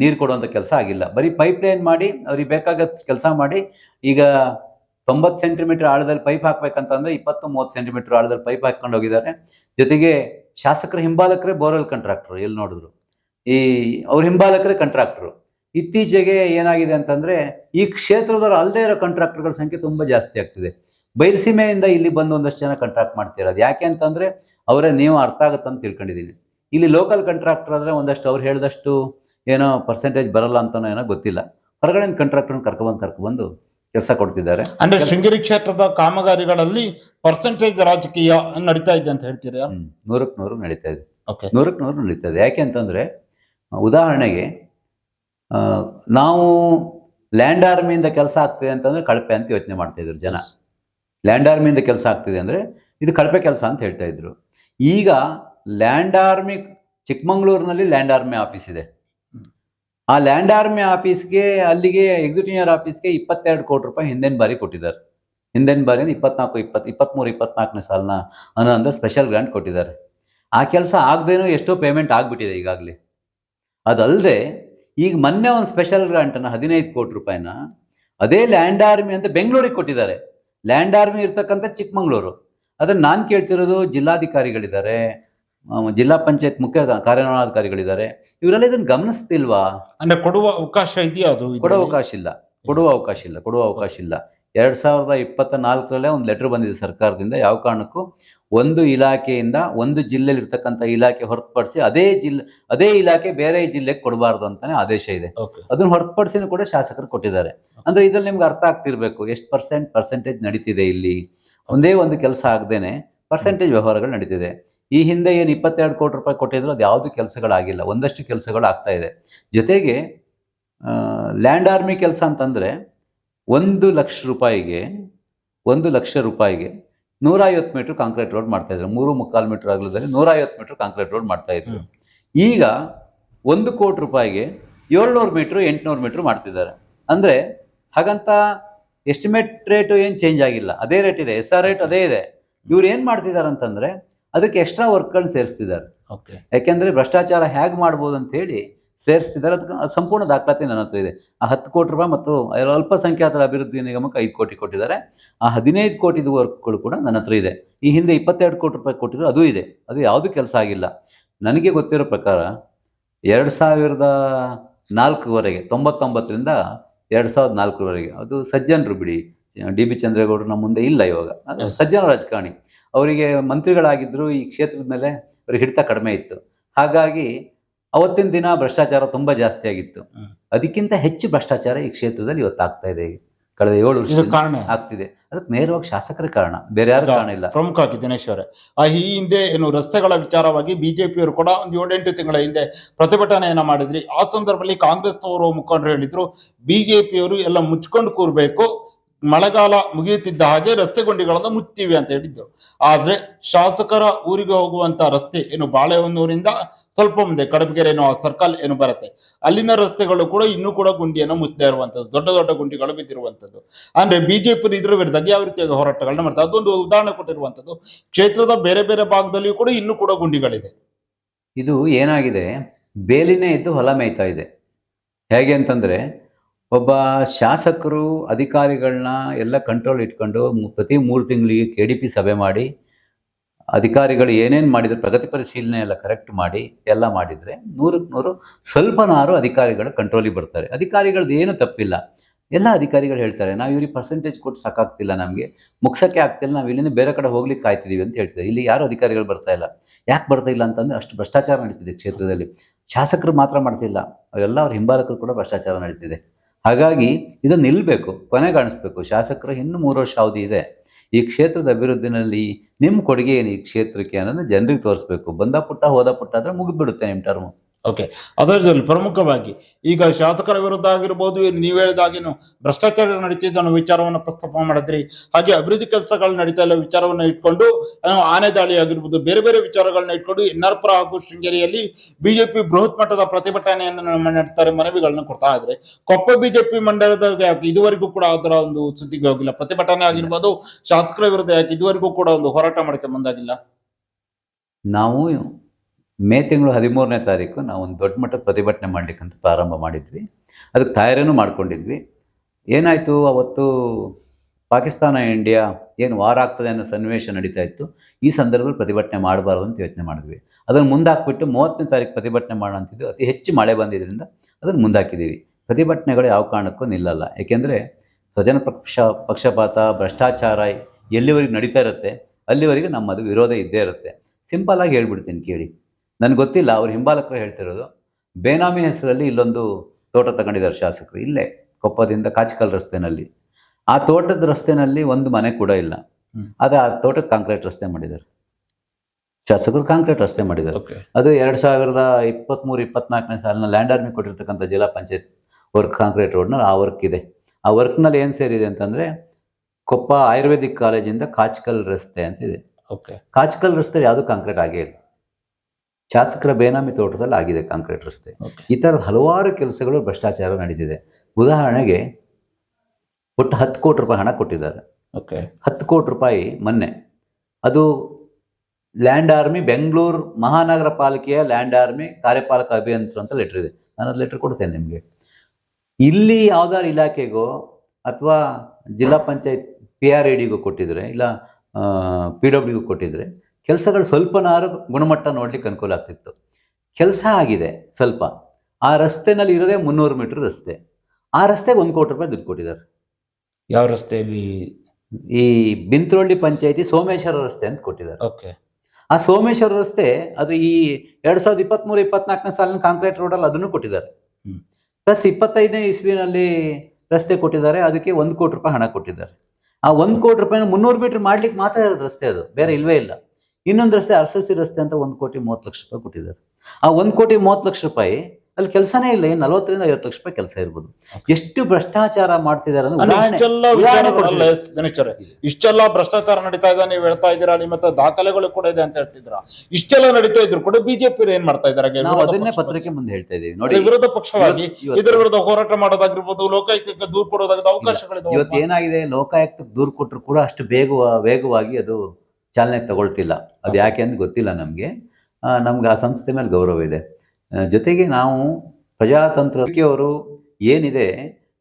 ನೀರು ಕೊಡುವಂಥ ಕೆಲಸ ಆಗಿಲ್ಲ. ಬರೀ ಪೈಪ್ ಲೈನ್ ಮಾಡಿ, ಅವ್ರಿಗೆ ಬೇಕಾಗ ಕೆಲಸ ಮಾಡಿ, ಈಗ ತೊಂಬತ್ತು ಸೆಂಟಿಮೀಟರ್ ಆಳದಲ್ಲಿ ಪೈಪ್ ಹಾಕ್ಬೇಕಂತಂದ್ರೆ ಇಪ್ಪತ್ತು, ಮೂವತ್ತು ಸೆಂಟಿಮೀಟರ್ ಆಳದಲ್ಲಿ ಪೈಪ್ ಹಾಕ್ಕೊಂಡು ಹೋಗಿದ್ದಾರೆ. ಜೊತೆಗೆ ಶಾಸಕರ ಹಿಂಬಾಲಕರೇ ಬೋರ್ವೆಲ್ ಕಾಂಟ್ರಾಕ್ಟರ್ ಎಲ್ಲಿ ನೋಡಿದ್ರು. ಈ, ಅವ್ರ ಹಿಂಬಾಲಕರೇ ಕಾಂಟ್ರಾಕ್ಟರು ಇತ್ತೀಚೆಗೆ ಏನಾಗಿದೆ ಅಂತಂದ್ರೆ ಈ ಕ್ಷೇತ್ರದವರು ಅಲ್ಲದೆ ಇರೋ ಕಾಂಟ್ರಾಕ್ಟರ್ಗಳ ಸಂಖ್ಯೆ ತುಂಬಾ ಜಾಸ್ತಿ ಆಗ್ತಿದೆ. ಬಯಲುಸೀಮೆಯಿಂದ ಇಲ್ಲಿ ಬಂದು ಒಂದಷ್ಟು ಜನ ಕಾಂಟ್ರಾಕ್ಟ್ ಮಾಡ್ತಿರೋದು. ಯಾಕೆ ಅಂತಂದ್ರೆ ಅವರೇ ನೀವು ಅರ್ಥ ಆಗುತ್ತೆ ಅಂತ ತಿಳ್ಕೊಂಡಿದ್ದೀನಿ. ಇಲ್ಲಿ ಲೋಕಲ್ ಕಾಂಟ್ರಾಕ್ಟರ್ ಆದ್ರೆ ಒಂದಷ್ಟು ಅವ್ರು ಹೇಳಿದಷ್ಟು ಏನೋ ಪರ್ಸೆಂಟೇಜ್ ಬರಲ್ಲ ಅಂತನೋ ಏನೋ ಗೊತ್ತಿಲ್ಲ. ಹೊರಗಡೆ ಕಾಂಟ್ರಾಕ್ಟರ್ನ ಕರ್ಕೊಬಂದು ಕರ್ಕೊಬಂದು ಕೆಲಸ ಕೊಡ್ತಿದ್ದಾರೆ. ಅಂದ್ರೆ ಶೃಂಗೇರಿ ಕ್ಷೇತ್ರದ ಕಾಮಗಾರಿಗಳಲ್ಲಿ ಪರ್ಸೆಂಟೇಜ್ ರಾಜಕೀಯ ನಡೀತಾ ಇದೆ ಅಂತ ಹೇಳ್ತೀರಾ? ನೂರಕ್ಕೆ ನೂರು ನಡೀತಾ ಇದೆ. ಓಕೆ ನೂರಕ್ಕೆ ನೂರು ನಡೀತಾ ಇದೆ. ಯಾಕೆ ಅಂತಂದ್ರೆ ಉದಾಹರಣೆಗೆ ನಾವು ಲ್ಯಾಂಡ್ ಆರ್ಮಿಯಿಂದ ಕೆಲಸ ಆಗ್ತಿದೆ ಅಂತಂದ್ರೆ ಕಳಪೆ ಅಂತ ಯೋಚನೆ ಮಾಡ್ತಾ ಇದ್ರು ಜನ. ಲ್ಯಾಂಡ್ ಆರ್ಮಿಯಿಂದ ಕೆಲಸ ಆಗ್ತಿದೆ ಅಂದ್ರೆ ಇದು ಕಳಪೆ ಕೆಲಸ ಅಂತ ಹೇಳ್ತಾ ಇದ್ರು. ಈಗ ಲ್ಯಾಂಡ್ ಆರ್ಮಿ ಚಿಕ್ಕಮಂಗ್ಳೂರಿನಲ್ಲಿ ಲ್ಯಾಂಡ್ ಆರ್ಮಿ ಆಫೀಸ್ ಇದೆ. ಆ ಲ್ಯಾಂಡ್ ಆರ್ಮಿ ಆಫೀಸ್ಗೆ ಅಲ್ಲಿಗೆ ಎಕ್ಸಿಕ್ಯೂಟಿವ್ ಆಫೀಸ್ಗೆ ಇಪ್ಪತ್ತೆರಡು ಕೋಟಿ ರೂಪಾಯಿ ಹಿಂದಿನ ಬಾರಿ ಕೊಟ್ಟಿದ್ದಾರೆ. ಹಿಂದಿನ ಬಾರಿ ಇಪ್ಪತ್ನಾಲ್ಕು, ಇಪ್ಪತ್ತು ಇಪ್ಪತ್ಮೂರು ಇಪ್ಪತ್ನಾಲ್ಕನೇ ಸಾಲನ ಅನ್ನೋ ಅಂದ್ರೆ ಸ್ಪೆಷಲ್ ಗ್ರಾಂಟ್ ಕೊಟ್ಟಿದ್ದಾರೆ. ಆ ಕೆಲಸ ಆಗದೇನೋ ಎಷ್ಟೋ ಪೇಮೆಂಟ್ ಆಗಿಬಿಟ್ಟಿದೆ ಈಗಾಗಲೇ. ಅದಲ್ಲದೆ ಈಗ ಮೊನ್ನೆ ಒಂದು ಸ್ಪೆಷಲ್ ಗ್ರಾಂಟನ್ನು ಹದಿನೈದು ಕೋಟಿ ರೂಪಾಯಿನ ಅದೇ ಲ್ಯಾಂಡ್ ಆರ್ಮಿ ಅಂತ ಬೆಂಗಳೂರಿಗೆ ಕೊಟ್ಟಿದ್ದಾರೆ. ಲ್ಯಾಂಡ್ ಆರ್ಮಿ ಇರ್ತಕ್ಕಂಥ ಚಿಕ್ಕಮಂಗ್ಳೂರು. ಅದನ್ನು ನಾನು ಕೇಳ್ತಿರೋದು ಜಿಲ್ಲಾಧಿಕಾರಿಗಳಿದ್ದಾರೆ ಜಿಲ್ಲಾ ಪಂಚಾಯತ್ ಮುಖ್ಯ ಕಾರ್ಯನಿರ್ವಹಣಾಧಿಕಾರಿಗಳಿದ್ದಾರೆ. ಇವರೆಲ್ಲ ಇದನ್ನು ಗಮನಿಸ್ತಿಲ್ವಾ? ಅಂದ್ರೆ ಕೊಡುವ ಅವಕಾಶ ಇದೆಯಾ ಅದು ಕೊಡುವ ಅವಕಾಶ ಇಲ್ಲ. ಕೊಡುವ ಅವಕಾಶ ಇಲ್ಲ. ಕೊಡುವ ಅವಕಾಶ ಇಲ್ಲ. ಎರಡ್ ಸಾವಿರದ ಇಪ್ಪತ್ತ ನಾಲ್ಕರಲ್ಲೇ ಒಂದು ಲೆಟರ್ ಬಂದಿದೆ ಸರ್ಕಾರದಿಂದ ಯಾವ ಕಾರಣಕ್ಕೂ. ಒಂದು ಇಲಾಖೆಯಿಂದ ಒಂದು ಜಿಲ್ಲೆಯಲ್ಲಿ ಇರ್ತಕ್ಕಂಥ ಇಲಾಖೆ ಹೊರತುಪಡಿಸಿ ಅದೇ ಜಿಲ್ಲೆ ಅದೇ ಇಲಾಖೆ ಬೇರೆ ಜಿಲ್ಲೆಗೆ ಕೊಡಬಾರ್ದು ಅಂತಾನೆ ಆದೇಶ ಇದೆ. ಅದನ್ನು ಹೊರತುಪಡಿಸಿನೂ ಕೂಡ ಶಾಸಕರು ಕೊಟ್ಟಿದ್ದಾರೆ. ಅಂದ್ರೆ ಇದ್ರಲ್ಲಿ ನಿಮ್ಗೆ ಅರ್ಥ ಆಗ್ತಿರ್ಬೇಕು ಎಷ್ಟು ಪರ್ಸೆಂಟ್ ಪರ್ಸೆಂಟೇಜ್ ನಡೀತಿದೆ ಇಲ್ಲಿ? ಒಂದೇ ಒಂದು ಕೆಲಸ ಆಗದೇನೆ ಪರ್ಸೆಂಟೇಜ್ ವ್ಯವಹಾರಗಳು ನಡೀತಿದೆ. ಈ ಹಿಂದೆ ಏನು ಇಪ್ಪತ್ತೆರಡು ಕೋಟಿ ರೂಪಾಯಿ ಕೊಟ್ಟಿದ್ರು ಅದು ಯಾವುದು ಕೆಲಸಗಳಾಗಿಲ್ಲ ಒಂದಷ್ಟು ಕೆಲಸಗಳು ಆಗ್ತಾ ಇದೆ. ಜೊತೆಗೆ ಲ್ಯಾಂಡ್ ಆರ್ಮಿ ಕೆಲಸ ಅಂತಂದ್ರೆ ಒಂದು ಲಕ್ಷ ರೂಪಾಯಿಗೆ ಒಂದು ಲಕ್ಷ ರೂಪಾಯಿಗೆ ನೂರ ಐವತ್ತು ಮೀಟರ್ ಕಾಂಕ್ರೀಟ್ ರೋಡ್ ಮಾಡ್ತಾ ಇದ್ರು. ಮೂರು ಮುಕ್ಕಾಲು ಮೀಟರ್ ಅಗಲದಲ್ಲಿ ನೂರ ಐವತ್ತು ಮೀಟರ್ ಕಾಂಕ್ರೀಟ್ ರೋಡ್ ಮಾಡ್ತಾ ಇದ್ರು. ಈಗ ಒಂದು ಕೋಟಿ ರೂಪಾಯಿಗೆ ಏಳ್ನೂರು ಮೀಟ್ರು ಎಂಟುನೂರು ಮೀಟ್ರ್ ಮಾಡ್ತಿದ್ದಾರೆ. ಅಂದ್ರೆ ಹಾಗಂತ ಎಸ್ಟಿಮೇಟ್ ರೇಟ್ ಏನು ಚೇಂಜ್ ಆಗಿಲ್ಲ. ಅದೇ ರೇಟ್ ಇದೆ. ಎಸ್ ಆರ್ ರೇಟ್ ಅದೇ ಇದೆ. ಇವ್ರು ಏನು ಮಾಡ್ತಿದ್ದಾರೆ ಅಂತಂದ್ರೆ ಅದಕ್ಕೆ ಎಕ್ಸ್ಟ್ರಾ ವರ್ಕ್ಗಳನ್ನ ಸೇರಿಸ್ತಿದ್ದಾರೆ. ಯಾಕೆಂದರೆ ಯಾಕೆಂದ್ರೆ ಭ್ರಷ್ಟಾಚಾರ ಹೇಗೆ ಮಾಡ್ಬೋದು ಅಂತ ಹೇಳಿ ಸೇರಿಸ್ತಿದ್ದಾರೆ. ಅದಕ್ಕೆ ಅದು ಸಂಪೂರ್ಣ ದಾಖಲಾತಿ ನನ್ನ ಹತ್ರ ಇದೆ. ಆ ಹತ್ತು ಕೋಟಿ ರೂಪಾಯಿ ಮತ್ತು ಅಲ್ಪಸಂಖ್ಯಾತರ ಅಭಿವೃದ್ಧಿ ನಿಗಮಕ್ಕೆ ಐದು ಕೋಟಿ ಕೊಟ್ಟಿದ್ದಾರೆ. ಆ ಹದಿನೈದು ಕೋಟಿದು ವರ್ಕ್ಗಳು ಕೂಡ ನನ್ನ ಹತ್ರ ಇದೆ. ಈ ಹಿಂದೆ ಇಪ್ಪತ್ತೆರಡು ಕೋಟಿ ರೂಪಾಯಿ ಕೊಟ್ಟಿದ್ರು ಅದು ಇದೆ. ಅದು ಯಾವುದು ಕೆಲಸ ಆಗಿಲ್ಲ. ನನಗೆ ಗೊತ್ತಿರೋ ಪ್ರಕಾರ ಎರಡು ಸಾವಿರದ ನಾಲ್ಕುವರೆಗೆ ತೊಂಬತ್ತೊಂಬತ್ತರಿಂದ ಎರಡು ಸಾವಿರದ ನಾಲ್ಕರವರೆಗೆ ಅದು ಸಜ್ಜನರು ಬಿಡಿ. ಡಿ ಬಿ ಚಂದ್ರೇಗೌಡರು ನಮ್ಮ ಮುಂದೆ ಇಲ್ಲ ಇವಾಗ. ಸಜ್ಜನ ರಾಜಕಾರಣಿ. ಅವರಿಗೆ ಮಂತ್ರಿಗಳಾಗಿದ್ದರು ಈ ಕ್ಷೇತ್ರದ ಮೇಲೆ ಅವ್ರಿಗೆ ಹಿಡಿತ ಕಡಿಮೆ ಇತ್ತು. ಹಾಗಾಗಿ ಅವತ್ತಿನ ದಿನ ಭ್ರಷ್ಟಾಚಾರ ತುಂಬಾ ಜಾಸ್ತಿ ಆಗಿತ್ತು. ಅದಕ್ಕಿಂತ ಹೆಚ್ಚು ಭ್ರಷ್ಟಾಚಾರ ಈ ಕ್ಷೇತ್ರದಲ್ಲಿ ಇವತ್ತಾಗ್ತಾ ಇದೆ. ಕಳೆದ ಏಳು ವರ್ಷ ಕಾರಣ. ಆಗ್ತಿದೆ. ಅದಕ್ಕೆ ನೇರವಾಗಿ ಶಾಸಕರ ಕಾರಣ. ಬೇರೆ ಯಾರು ಕಾರಣ ಇಲ್ಲ. ಪ್ರಮುಖವಾಗಿ ದಿನೇಶ್ ಅವರೇ. ಆ ಈ ಹಿಂದೆ ಏನು ರಸ್ತೆಗಳ ವಿಚಾರವಾಗಿ ಬಿಜೆಪಿಯವರು ಕೂಡ ಒಂದು ಏಳೆಂಟು ತಿಂಗಳ ಹಿಂದೆ ಪ್ರತಿಭಟನೆಯನ್ನ ಮಾಡಿದ್ರಿ. ಆ ಸಂದರ್ಭದಲ್ಲಿ ಕಾಂಗ್ರೆಸ್ನವರು ಮುಖಂಡರು ಹೇಳಿದ್ರು ಬಿಜೆಪಿಯವರು ಎಲ್ಲ ಮುಚ್ಕೊಂಡು ಕೂರ್ಬೇಕು ಮಳೆಗಾಲ ಮುಗಿಯುತ್ತಿದ್ದ ಹಾಗೆ ರಸ್ತೆ ಗುಂಡಿಗಳನ್ನು ಮುಚ್ತೀವಿ ಅಂತ ಹೇಳಿದ್ರು. ಆದ್ರೆ ಶಾಸಕರ ಊರಿಗೆ ಹೋಗುವಂತ ರಸ್ತೆ ಏನು ಬಾಳೆಹೊನ್ನೂರಿಂದ ಸ್ವಲ್ಪ ಮುಂದೆ ಕಡಬಗೆರೆ ಏನೋ ಸರ್ಕಲ್ ಏನು ಬರುತ್ತೆ, ಅಲ್ಲಿನ ರಸ್ತೆಗಳು ಕೂಡ ಇನ್ನೂ ಕೂಡ ಗುಂಡಿಯನ್ನು ಮುಚ್ಚದೇ ಇರುವಂಥದ್ದು ದೊಡ್ಡ ದೊಡ್ಡ ಗುಂಡಿಗಳು ಬಿದ್ದಿರುವಂತದ್ದು. ಅಂದ್ರೆ ಬಿಜೆಪಿ ಇದ್ರ ವಿರುದ್ಧ ಯಾವ ರೀತಿಯಾಗಿ ಹೋರಾಟಗಳನ್ನ ಮಾಡ್ತಾರೆ ಅದೊಂದು ಉದಾಹರಣೆ ಕೊಟ್ಟಿರುವಂತದ್ದು. ಕ್ಷೇತ್ರದ ಬೇರೆ ಬೇರೆ ಭಾಗದಲ್ಲಿಯೂ ಕೂಡ ಇನ್ನೂ ಕೂಡ ಗುಂಡಿಗಳಿದೆ. ಇದು ಏನಾಗಿದೆ? ಬೇಲಿನೇ ಇದ್ದು ಹೊಲ ಮೇಯ್ತಾ ಇದೆ. ಹೇಗೆ ಅಂತಂದ್ರೆ, ಒಬ್ಬ ಶಾಸಕರು ಅಧಿಕಾರಿಗಳನ್ನ ಎಲ್ಲ ಕಂಟ್ರೋಲ್ ಇಟ್ಕೊಂಡು ಪ್ರತಿ ಮೂರು ತಿಂಗಳಿಗೆ ಕೆ ಸಭೆ ಮಾಡಿ ಅಧಿಕಾರಿಗಳು ಏನೇನು ಮಾಡಿದ್ರು, ಪ್ರಗತಿ ಪರಿಶೀಲನೆ ಎಲ್ಲ ಕರೆಕ್ಟ್ ಮಾಡಿ, ಎಲ್ಲ ಮಾಡಿದರೆ ನೂರಕ್ಕೆ ನೂರು ಸ್ವಲ್ಪನಾರು ಅಧಿಕಾರಿಗಳು ಕಂಟ್ರೋಲಿಗೆ ಬರ್ತಾರೆ. ಅಧಿಕಾರಿಗಳದ್ದು ಏನು ತಪ್ಪಿಲ್ಲ. ಎಲ್ಲ ಅಧಿಕಾರಿಗಳು ಹೇಳ್ತಾರೆ, ನಾವು ಇವ್ರಿಗೆ ಪರ್ಸೆಂಟೇಜ್ ಕೊಟ್ಟು ಸಾಕಾಗ್ತಿಲ್ಲ ನಮಗೆ. ಮುಗ್ಸಕ್ಕೆ ಆಗ್ತಿಲ್ಲ, ನಾವು ಇಲ್ಲಿಂದ ಬೇರೆ ಕಡೆ ಹೋಗ್ಲಿಕ್ಕೆ ಕಾಯ್ತಿದ್ದೀವಿ ಅಂತ ಹೇಳ್ತಿದ್ದಾರೆ. ಇಲ್ಲಿ ಯಾರು ಅಧಿಕಾರಿಗಳು ಬರ್ತಾ ಇಲ್ಲ. ಯಾಕೆ ಬರ್ತಾ ಇಲ್ಲ ಅಂತಂದ್ರೆ ಅಷ್ಟು ಭ್ರಷ್ಟಾಚಾರ ನಡೀತಿದೆ ಕ್ಷೇತ್ರದಲ್ಲಿ. ಶಾಸಕರು ಮಾತ್ರ ಮಾಡ್ತಿಲ್ಲ. ಅವರೆಲ್ಲ ಅವ್ರ ಹಿಂಬಾಲಕರು ಕೂಡ ಭ್ರಷ್ಟಾಚಾರ ನಡೀತಿದೆ. ಹಾಗಾಗಿ ಇದನ್ನು ನಿಲ್ಲಬೇಕು ಕೊನೆಗಾಣಿಸ್ಬೇಕು ಶಾಸಕರು ಇನ್ನು ಮೂರು ವರ್ಷ ಅವಧಿ ಇದೆ. ಈ ಕ್ಷೇತ್ರದ ಅಭಿವೃದ್ಧಿನಲ್ಲಿ ನಿಮ್ಮ ಕೊಡುಗೆ ಏನು ಈ ಕ್ಷೇತ್ರಕ್ಕೆ ಅನ್ನೋದನ್ನ ಜನರಿಗೆ ತೋರಿಸ್ಬೇಕು. ಬಂದ ಪುಟ್ಟ ಹೋದ ಪುಟ್ಟ ಆದರೆ ಮುಗಿದ್ಬಿಡುತ್ತೆ ನಿಮ್ಮ ಟರ್ಮು ಓಕೆ ಅದರಲ್ಲಿ ಪ್ರಮುಖವಾಗಿ ಈಗ ಶಾಸಕರ ವಿರುದ್ಧ ಆಗಿರ್ಬೋದು ನೀವು ಹೇಳಿದಾಗೇನು ಭ್ರಷ್ಟಾಚಾರ ನಡೀತಿದ್ದ ಅನ್ನೋ ವಿಚಾರವನ್ನ ಪ್ರಸ್ತಾಪ ಮಾಡಿದ್ರಿ. ಹಾಗೆ ಅಭಿವೃದ್ಧಿ ಕೆಲಸಗಳು ನಡೀತಾ ಇಲ್ಲ ವಿಚಾರವನ್ನ ಇಟ್ಕೊಂಡು ಆನೆ ದಾಳಿ ಆಗಿರ್ಬೋದು, ಬೇರೆ ಬೇರೆ ವಿಚಾರಗಳನ್ನ ಇಟ್ಕೊಂಡು ಎನ್ನಾರ್ಪುರ ಹಾಗೂ ಶೃಂಗೇರಿಯಲ್ಲಿ ಬಿಜೆಪಿ ಬೃಹತ್ ಮಟ್ಟದ ಪ್ರತಿಭಟನೆಯನ್ನು ನಡೆಸ್ತಾರೆ ಮನವಿಗಳನ್ನ ಕೊಡ್ತಾ ಇದ್ರೆ ಕೊಪ್ಪ ಬಿಜೆಪಿ ಮಂಡಲದ ಇದುವರೆಗೂ ಕೂಡ ಅದರ ಒಂದು ಸುದ್ದಿಗೆ ಹೋಗಿಲ್ಲ. ಪ್ರತಿಭಟನೆ ಆಗಿರ್ಬೋದು, ಶಾಸಕರ ವಿರುದ್ಧ ಯಾಕೆ ಇದುವರೆಗೂ ಕೂಡ ಒಂದು ಹೋರಾಟ ಮಾಡಕ್ಕೆ ಮುಂದಾಗಿಲ್ಲ ನಾವು ಮೇ ತಿಂಗಳು ಹದಿಮೂರನೇ ತಾರೀಕು ನಾವು ಒಂದು ದೊಡ್ಡ ಮಟ್ಟದ ಪ್ರತಿಭಟನೆ ಮಾಡಲಿಕ್ಕಂತ ಪ್ರಾರಂಭ ಮಾಡಿದ್ವಿ. ಅದಕ್ಕೆ ತಯಾರಿಯೂ ಮಾಡ್ಕೊಂಡಿದ್ವಿ. ಏನಾಯಿತು, ಅವತ್ತು ಪಾಕಿಸ್ತಾನ, ಇಂಡಿಯಾ ಏನು ವಾರ ಆಗ್ತದೆ ಅನ್ನೋ ಸನ್ನಿವೇಶ ನಡೀತಾ ಇತ್ತು. ಈ ಸಂದರ್ಭದಲ್ಲಿ ಪ್ರತಿಭಟನೆ ಮಾಡಬಾರ್ದು ಅಂತ ಯೋಚನೆ ಮಾಡಿದ್ವಿ. ಅದನ್ನು ಮುಂದಾಕ್ಬಿಟ್ಟು ಮೂವತ್ತನೇ ತಾರೀಕು ಪ್ರತಿಭಟನೆ ಮಾಡೋಣ ಅತಿ ಹೆಚ್ಚು ಮಳೆ ಬಂದಿದ್ದರಿಂದ ಅದನ್ನು ಮುಂದಾಕಿದ್ದೀವಿ. ಪ್ರತಿಭಟನೆಗಳು ಯಾವ ಕಾರಣಕ್ಕೂ ನಿಲ್ಲಲ್ಲ. ಏಕೆಂದರೆ ಸ್ವಜನ ಪಕ್ಷ, ಪಕ್ಷಪಾತ, ಭ್ರಷ್ಟಾಚಾರ ಎಲ್ಲಿವರೆಗೂ ನಡೀತಾ ಇರುತ್ತೆ, ಅಲ್ಲಿವರೆಗೂ ನಮ್ಮದು ವಿರೋಧ ಇದ್ದೇ ಇರುತ್ತೆ. ಸಿಂಪಲ್ ಆಗಿ ಹೇಳ್ಬಿಡ್ತೀನಿ ಕೇಳಿ. ನನಗೆ ಗೊತ್ತಿಲ್ಲ ಅವ್ರು ಹಿಂಬಾಲಕರು ಹೇಳ್ತಿರೋದು. ಬೇನಾಮಿ ಹೆಸರಲ್ಲಿ ಇಲ್ಲೊಂದು ತೋಟ ತಗೊಂಡಿದ್ದಾರೆ ಶಾಸಕರು ಇಲ್ಲೇ ಕೊಪ್ಪದಿಂದ ಕಾಚಿಕಲ್ ರಸ್ತೆನಲ್ಲಿ. ಆ ತೋಟದ ರಸ್ತೆನಲ್ಲಿ ಒಂದು ಮನೆ ಕೂಡ ಇಲ್ಲ. ಅದ ಆ ತೋಟಕ್ಕೆ ಕಾಂಕ್ರೀಟ್ ರಸ್ತೆ ಮಾಡಿದ್ದಾರೆ ಶಾಸಕರು ಕಾಂಕ್ರೀಟ್ ರಸ್ತೆ ಮಾಡಿದ್ದಾರೆ ಅದು ಎರಡು ಸಾವಿರದ ಇಪ್ಪತ್ತ್ಮೂರು ಇಪ್ಪತ್ನಾಲ್ಕನೇ ಸಾಲಿನ ಲ್ಯಾಂಡ್ ಆರ್ಮಿ ಕೊಟ್ಟಿರ್ತಕ್ಕಂಥ ಜಿಲ್ಲಾ ಪಂಚಾಯತ್ ವರ್ಕ್ ಕಾಂಕ್ರೀಟ್ ರೋಡ್ನ ಆ ವರ್ಕ್ ಇದೆ. ಆ ವರ್ಕ್ನಲ್ಲಿ ಏನು ಸೇರಿದೆ ಅಂತಂದರೆ ಕೊಪ್ಪ ಆಯುರ್ವೇದಿಕ್ ಕಾಲೇಜಿಂದ ಕಾಚಿಕಲ್ ರಸ್ತೆ ಅಂತ ಇದೆ. ಓಕೆ. ಕಾಚಿಕಲ್ ರಸ್ತೆ ಯಾವುದು ಕಾಂಕ್ರೀಟ್ ಆಗೇ ಇಲ್ಲ. ಶಾಸಕರ ಬೇನಾಮಿ ತೋಟದಲ್ಲಿ ಆಗಿದೆ ಕಾಂಕ್ರೀಟ್ ರಸ್ತೆ. ಈ ಥರದ ಹಲವಾರು ಕೆಲಸಗಳು ಭ್ರಷ್ಟಾಚಾರ ನಡೆದಿದೆ. ಉದಾಹರಣೆಗೆ ಒಟ್ಟು ಹತ್ತು ಕೋಟಿ ರೂಪಾಯಿ ಹಣ ಕೊಟ್ಟಿದ್ದಾರೆ. ಓಕೆ ಹತ್ತು ಕೋಟಿ ರೂಪಾಯಿ ಮೊನ್ನೆ. ಅದು ಲ್ಯಾಂಡ್ ಆರ್ಮಿ ಬೆಂಗಳೂರು ಮಹಾನಗರ ಪಾಲಿಕೆಯ ಲ್ಯಾಂಡ್ ಆರ್ಮಿ ಕಾರ್ಯಪಾಲಕ ಅಭಿಯಂತರ ಅಂತ ಲೆಟರ್ ಇದೆ. ನಾನು ಅದು ಲೆಟರ್ ಕೊಡ್ತೇನೆ ನಿಮಗೆ. ಇಲ್ಲಿ ಯಾವ್ದಾದ್ರು ಇಲಾಖೆಗೋ ಅಥವಾ ಜಿಲ್ಲಾ ಪಂಚಾಯತ್ ಪಿ ಆರ್ ಇ ಡಿಗೂ ಕೊಟ್ಟಿದ್ರೆ ಇಲ್ಲ ಪಿ ಡಬ್ಲ್ಯೂಗೂ ಕೊಟ್ಟಿದ್ರೆ ಕೆಲಸಗಳು ಸ್ವಲ್ಪನಾರು ಗುಣಮಟ್ಟ ನೋಡ್ಲಿಕ್ಕೆ ಅನುಕೂಲ ಆಗ್ತಿತ್ತು. ಕೆಲಸ ಆಗಿದೆ ಸ್ವಲ್ಪ. ಆ ರಸ್ತೆನಲ್ಲಿ ಇರೋದೇ ಮುನ್ನೂರು ಮೀಟರ್ ರಸ್ತೆ. ಆ ರಸ್ತೆಗೆ ಒಂದು ಕೋಟಿ ರೂಪಾಯಿ ದುಡ್ಡು ಕೊಟ್ಟಿದ್ದಾರೆ. ಯಾವ ರಸ್ತೆಯಲ್ಲಿ? ಈ ಬಿಂತ್ರೊಳ್ಳಿ ಪಂಚಾಯತಿ ಸೋಮೇಶ್ವರ ರಸ್ತೆ ಅಂತ ಕೊಟ್ಟಿದ್ದಾರೆ. ಓಕೆ. ಆ ಸೋಮೇಶ್ವರ ರಸ್ತೆ ಅದು ಈ ಎರಡ್ ಸಾವಿರದ ಇಪ್ಪತ್ಮೂರು ಇಪ್ಪತ್ನಾಲ್ಕನೇ ಸಾಲಿನ ಕಾಂಕ್ರೀಟ್ ರೋಡಲ್ಲಿ ಅದನ್ನು ಕೊಟ್ಟಿದ್ದಾರೆ. ಹ್ಮ್. ಪ್ಲಸ್ ಇಪ್ಪತ್ತೈದನೇ ಇಸ್ವಿನಲ್ಲಿ ರಸ್ತೆ ಕೊಟ್ಟಿದ್ದಾರೆ. ಅದಕ್ಕೆ ಒಂದು ಕೋಟಿ ರೂಪಾಯಿ ಹಣ ಕೊಟ್ಟಿದ್ದಾರೆ. ಆ ಒಂದು ಕೋಟಿ ರೂಪಾಯಿನ ಮುನ್ನೂರು ಮೀಟರ್ ಮಾಡ್ಲಿಕ್ಕೆ ಮಾತ್ರ ಇರೋದು ರಸ್ತೆ ಅದು. ಬೇರೆ ಇಲ್ವೇ ಇಲ್ಲ. ಇನ್ನೊಂದು ರಸ್ತೆ ಆರ್ ಸಿ ರಸ್ತೆ ಅಂತ ಒಂದು ಕೋಟಿ ಮೂವತ್ತು ಲಕ್ಷ ರೂಪಾಯಿ ಕೊಟ್ಟಿದ್ದಾರೆ. ಆ ಒಂದು ಕೋಟಿ ಮೂವತ್ತು ಲಕ್ಷ ರೂಪಾಯಿ ಅಲ್ಲಿ ಕೆಲಸನೇ ಇಲ್ಲ ಏನು ನಲವತ್ತರಿಂದ ಐವತ್ತು ಲಕ್ಷ ರೂಪಾಯಿ ಕೆಲಸ ಇರ್ಬೋದು. ಎಷ್ಟು ಭ್ರಷ್ಟಾಚಾರ ಮಾಡ್ತಿದ್ದಾರೆ ಇಷ್ಟೆಲ್ಲ ಭ್ರಷ್ಟಾಚಾರ ನಡೀತಾ ಇದೆ ನೀವು ಹೇಳ್ತಾ ಇದ್ದೀರಾ ನಿಮ್ಮ ಹತ್ರ ದಾಖಲೆಗಳು ಕೂಡ ಇದೆ ಅಂತ ಹೇಳ್ತಿದ್ರ ಇಷ್ಟೆಲ್ಲ ನಡೀತಾ ಇದ್ರು ಕೂಡ ಬಿಜೆಪಿ ಏನ್ ಮಾಡ್ತಾ ಇದ್ದಾರೆ? ನಾವು ಅದನ್ನೇ? ಪತ್ರಿಕೆ ಮುಂದೆ ಹೇಳ್ತಾ ಇದೀವಿ ನೋಡಿ ವಿರೋಧ ಪಕ್ಷವಾಗಿ ಇದರ ವಿರುದ್ಧ ಹೋರಾಟ ಮಾಡೋದಾಗಿರ್ಬೋದು ಲೋಕಾಯುಕ್ತಕ್ಕೆ ದೂರ ಕೊಡೋದಾಗ ಅವಕಾಶಗಳಿದೆ ಇವತ್ತು ಏನಾಗಿದೆ? ಲೋಕಾಯುಕ್ತಕ್ಕೆ ದೂರು ಕೊಟ್ಟರು ಕೂಡ ಅಷ್ಟು ಬೇಗ ವೇಗವಾಗಿ ಅದು ಚಾಲನೆ ತಗೊಳ್ತಿಲ್ಲ. ಅದು ಯಾಕೆ ಅಂತ ಗೊತ್ತಿಲ್ಲ ನಮಗೆ. ನಮ್ಗೆ ಆ ಸಂಸ್ಥೆ ಮೇಲೆ ಗೌರವ ಇದೆ. ಜೊತೆಗೆ ನಾವು ಪ್ರಜಾತಂತ್ರವರು ಏನಿದೆ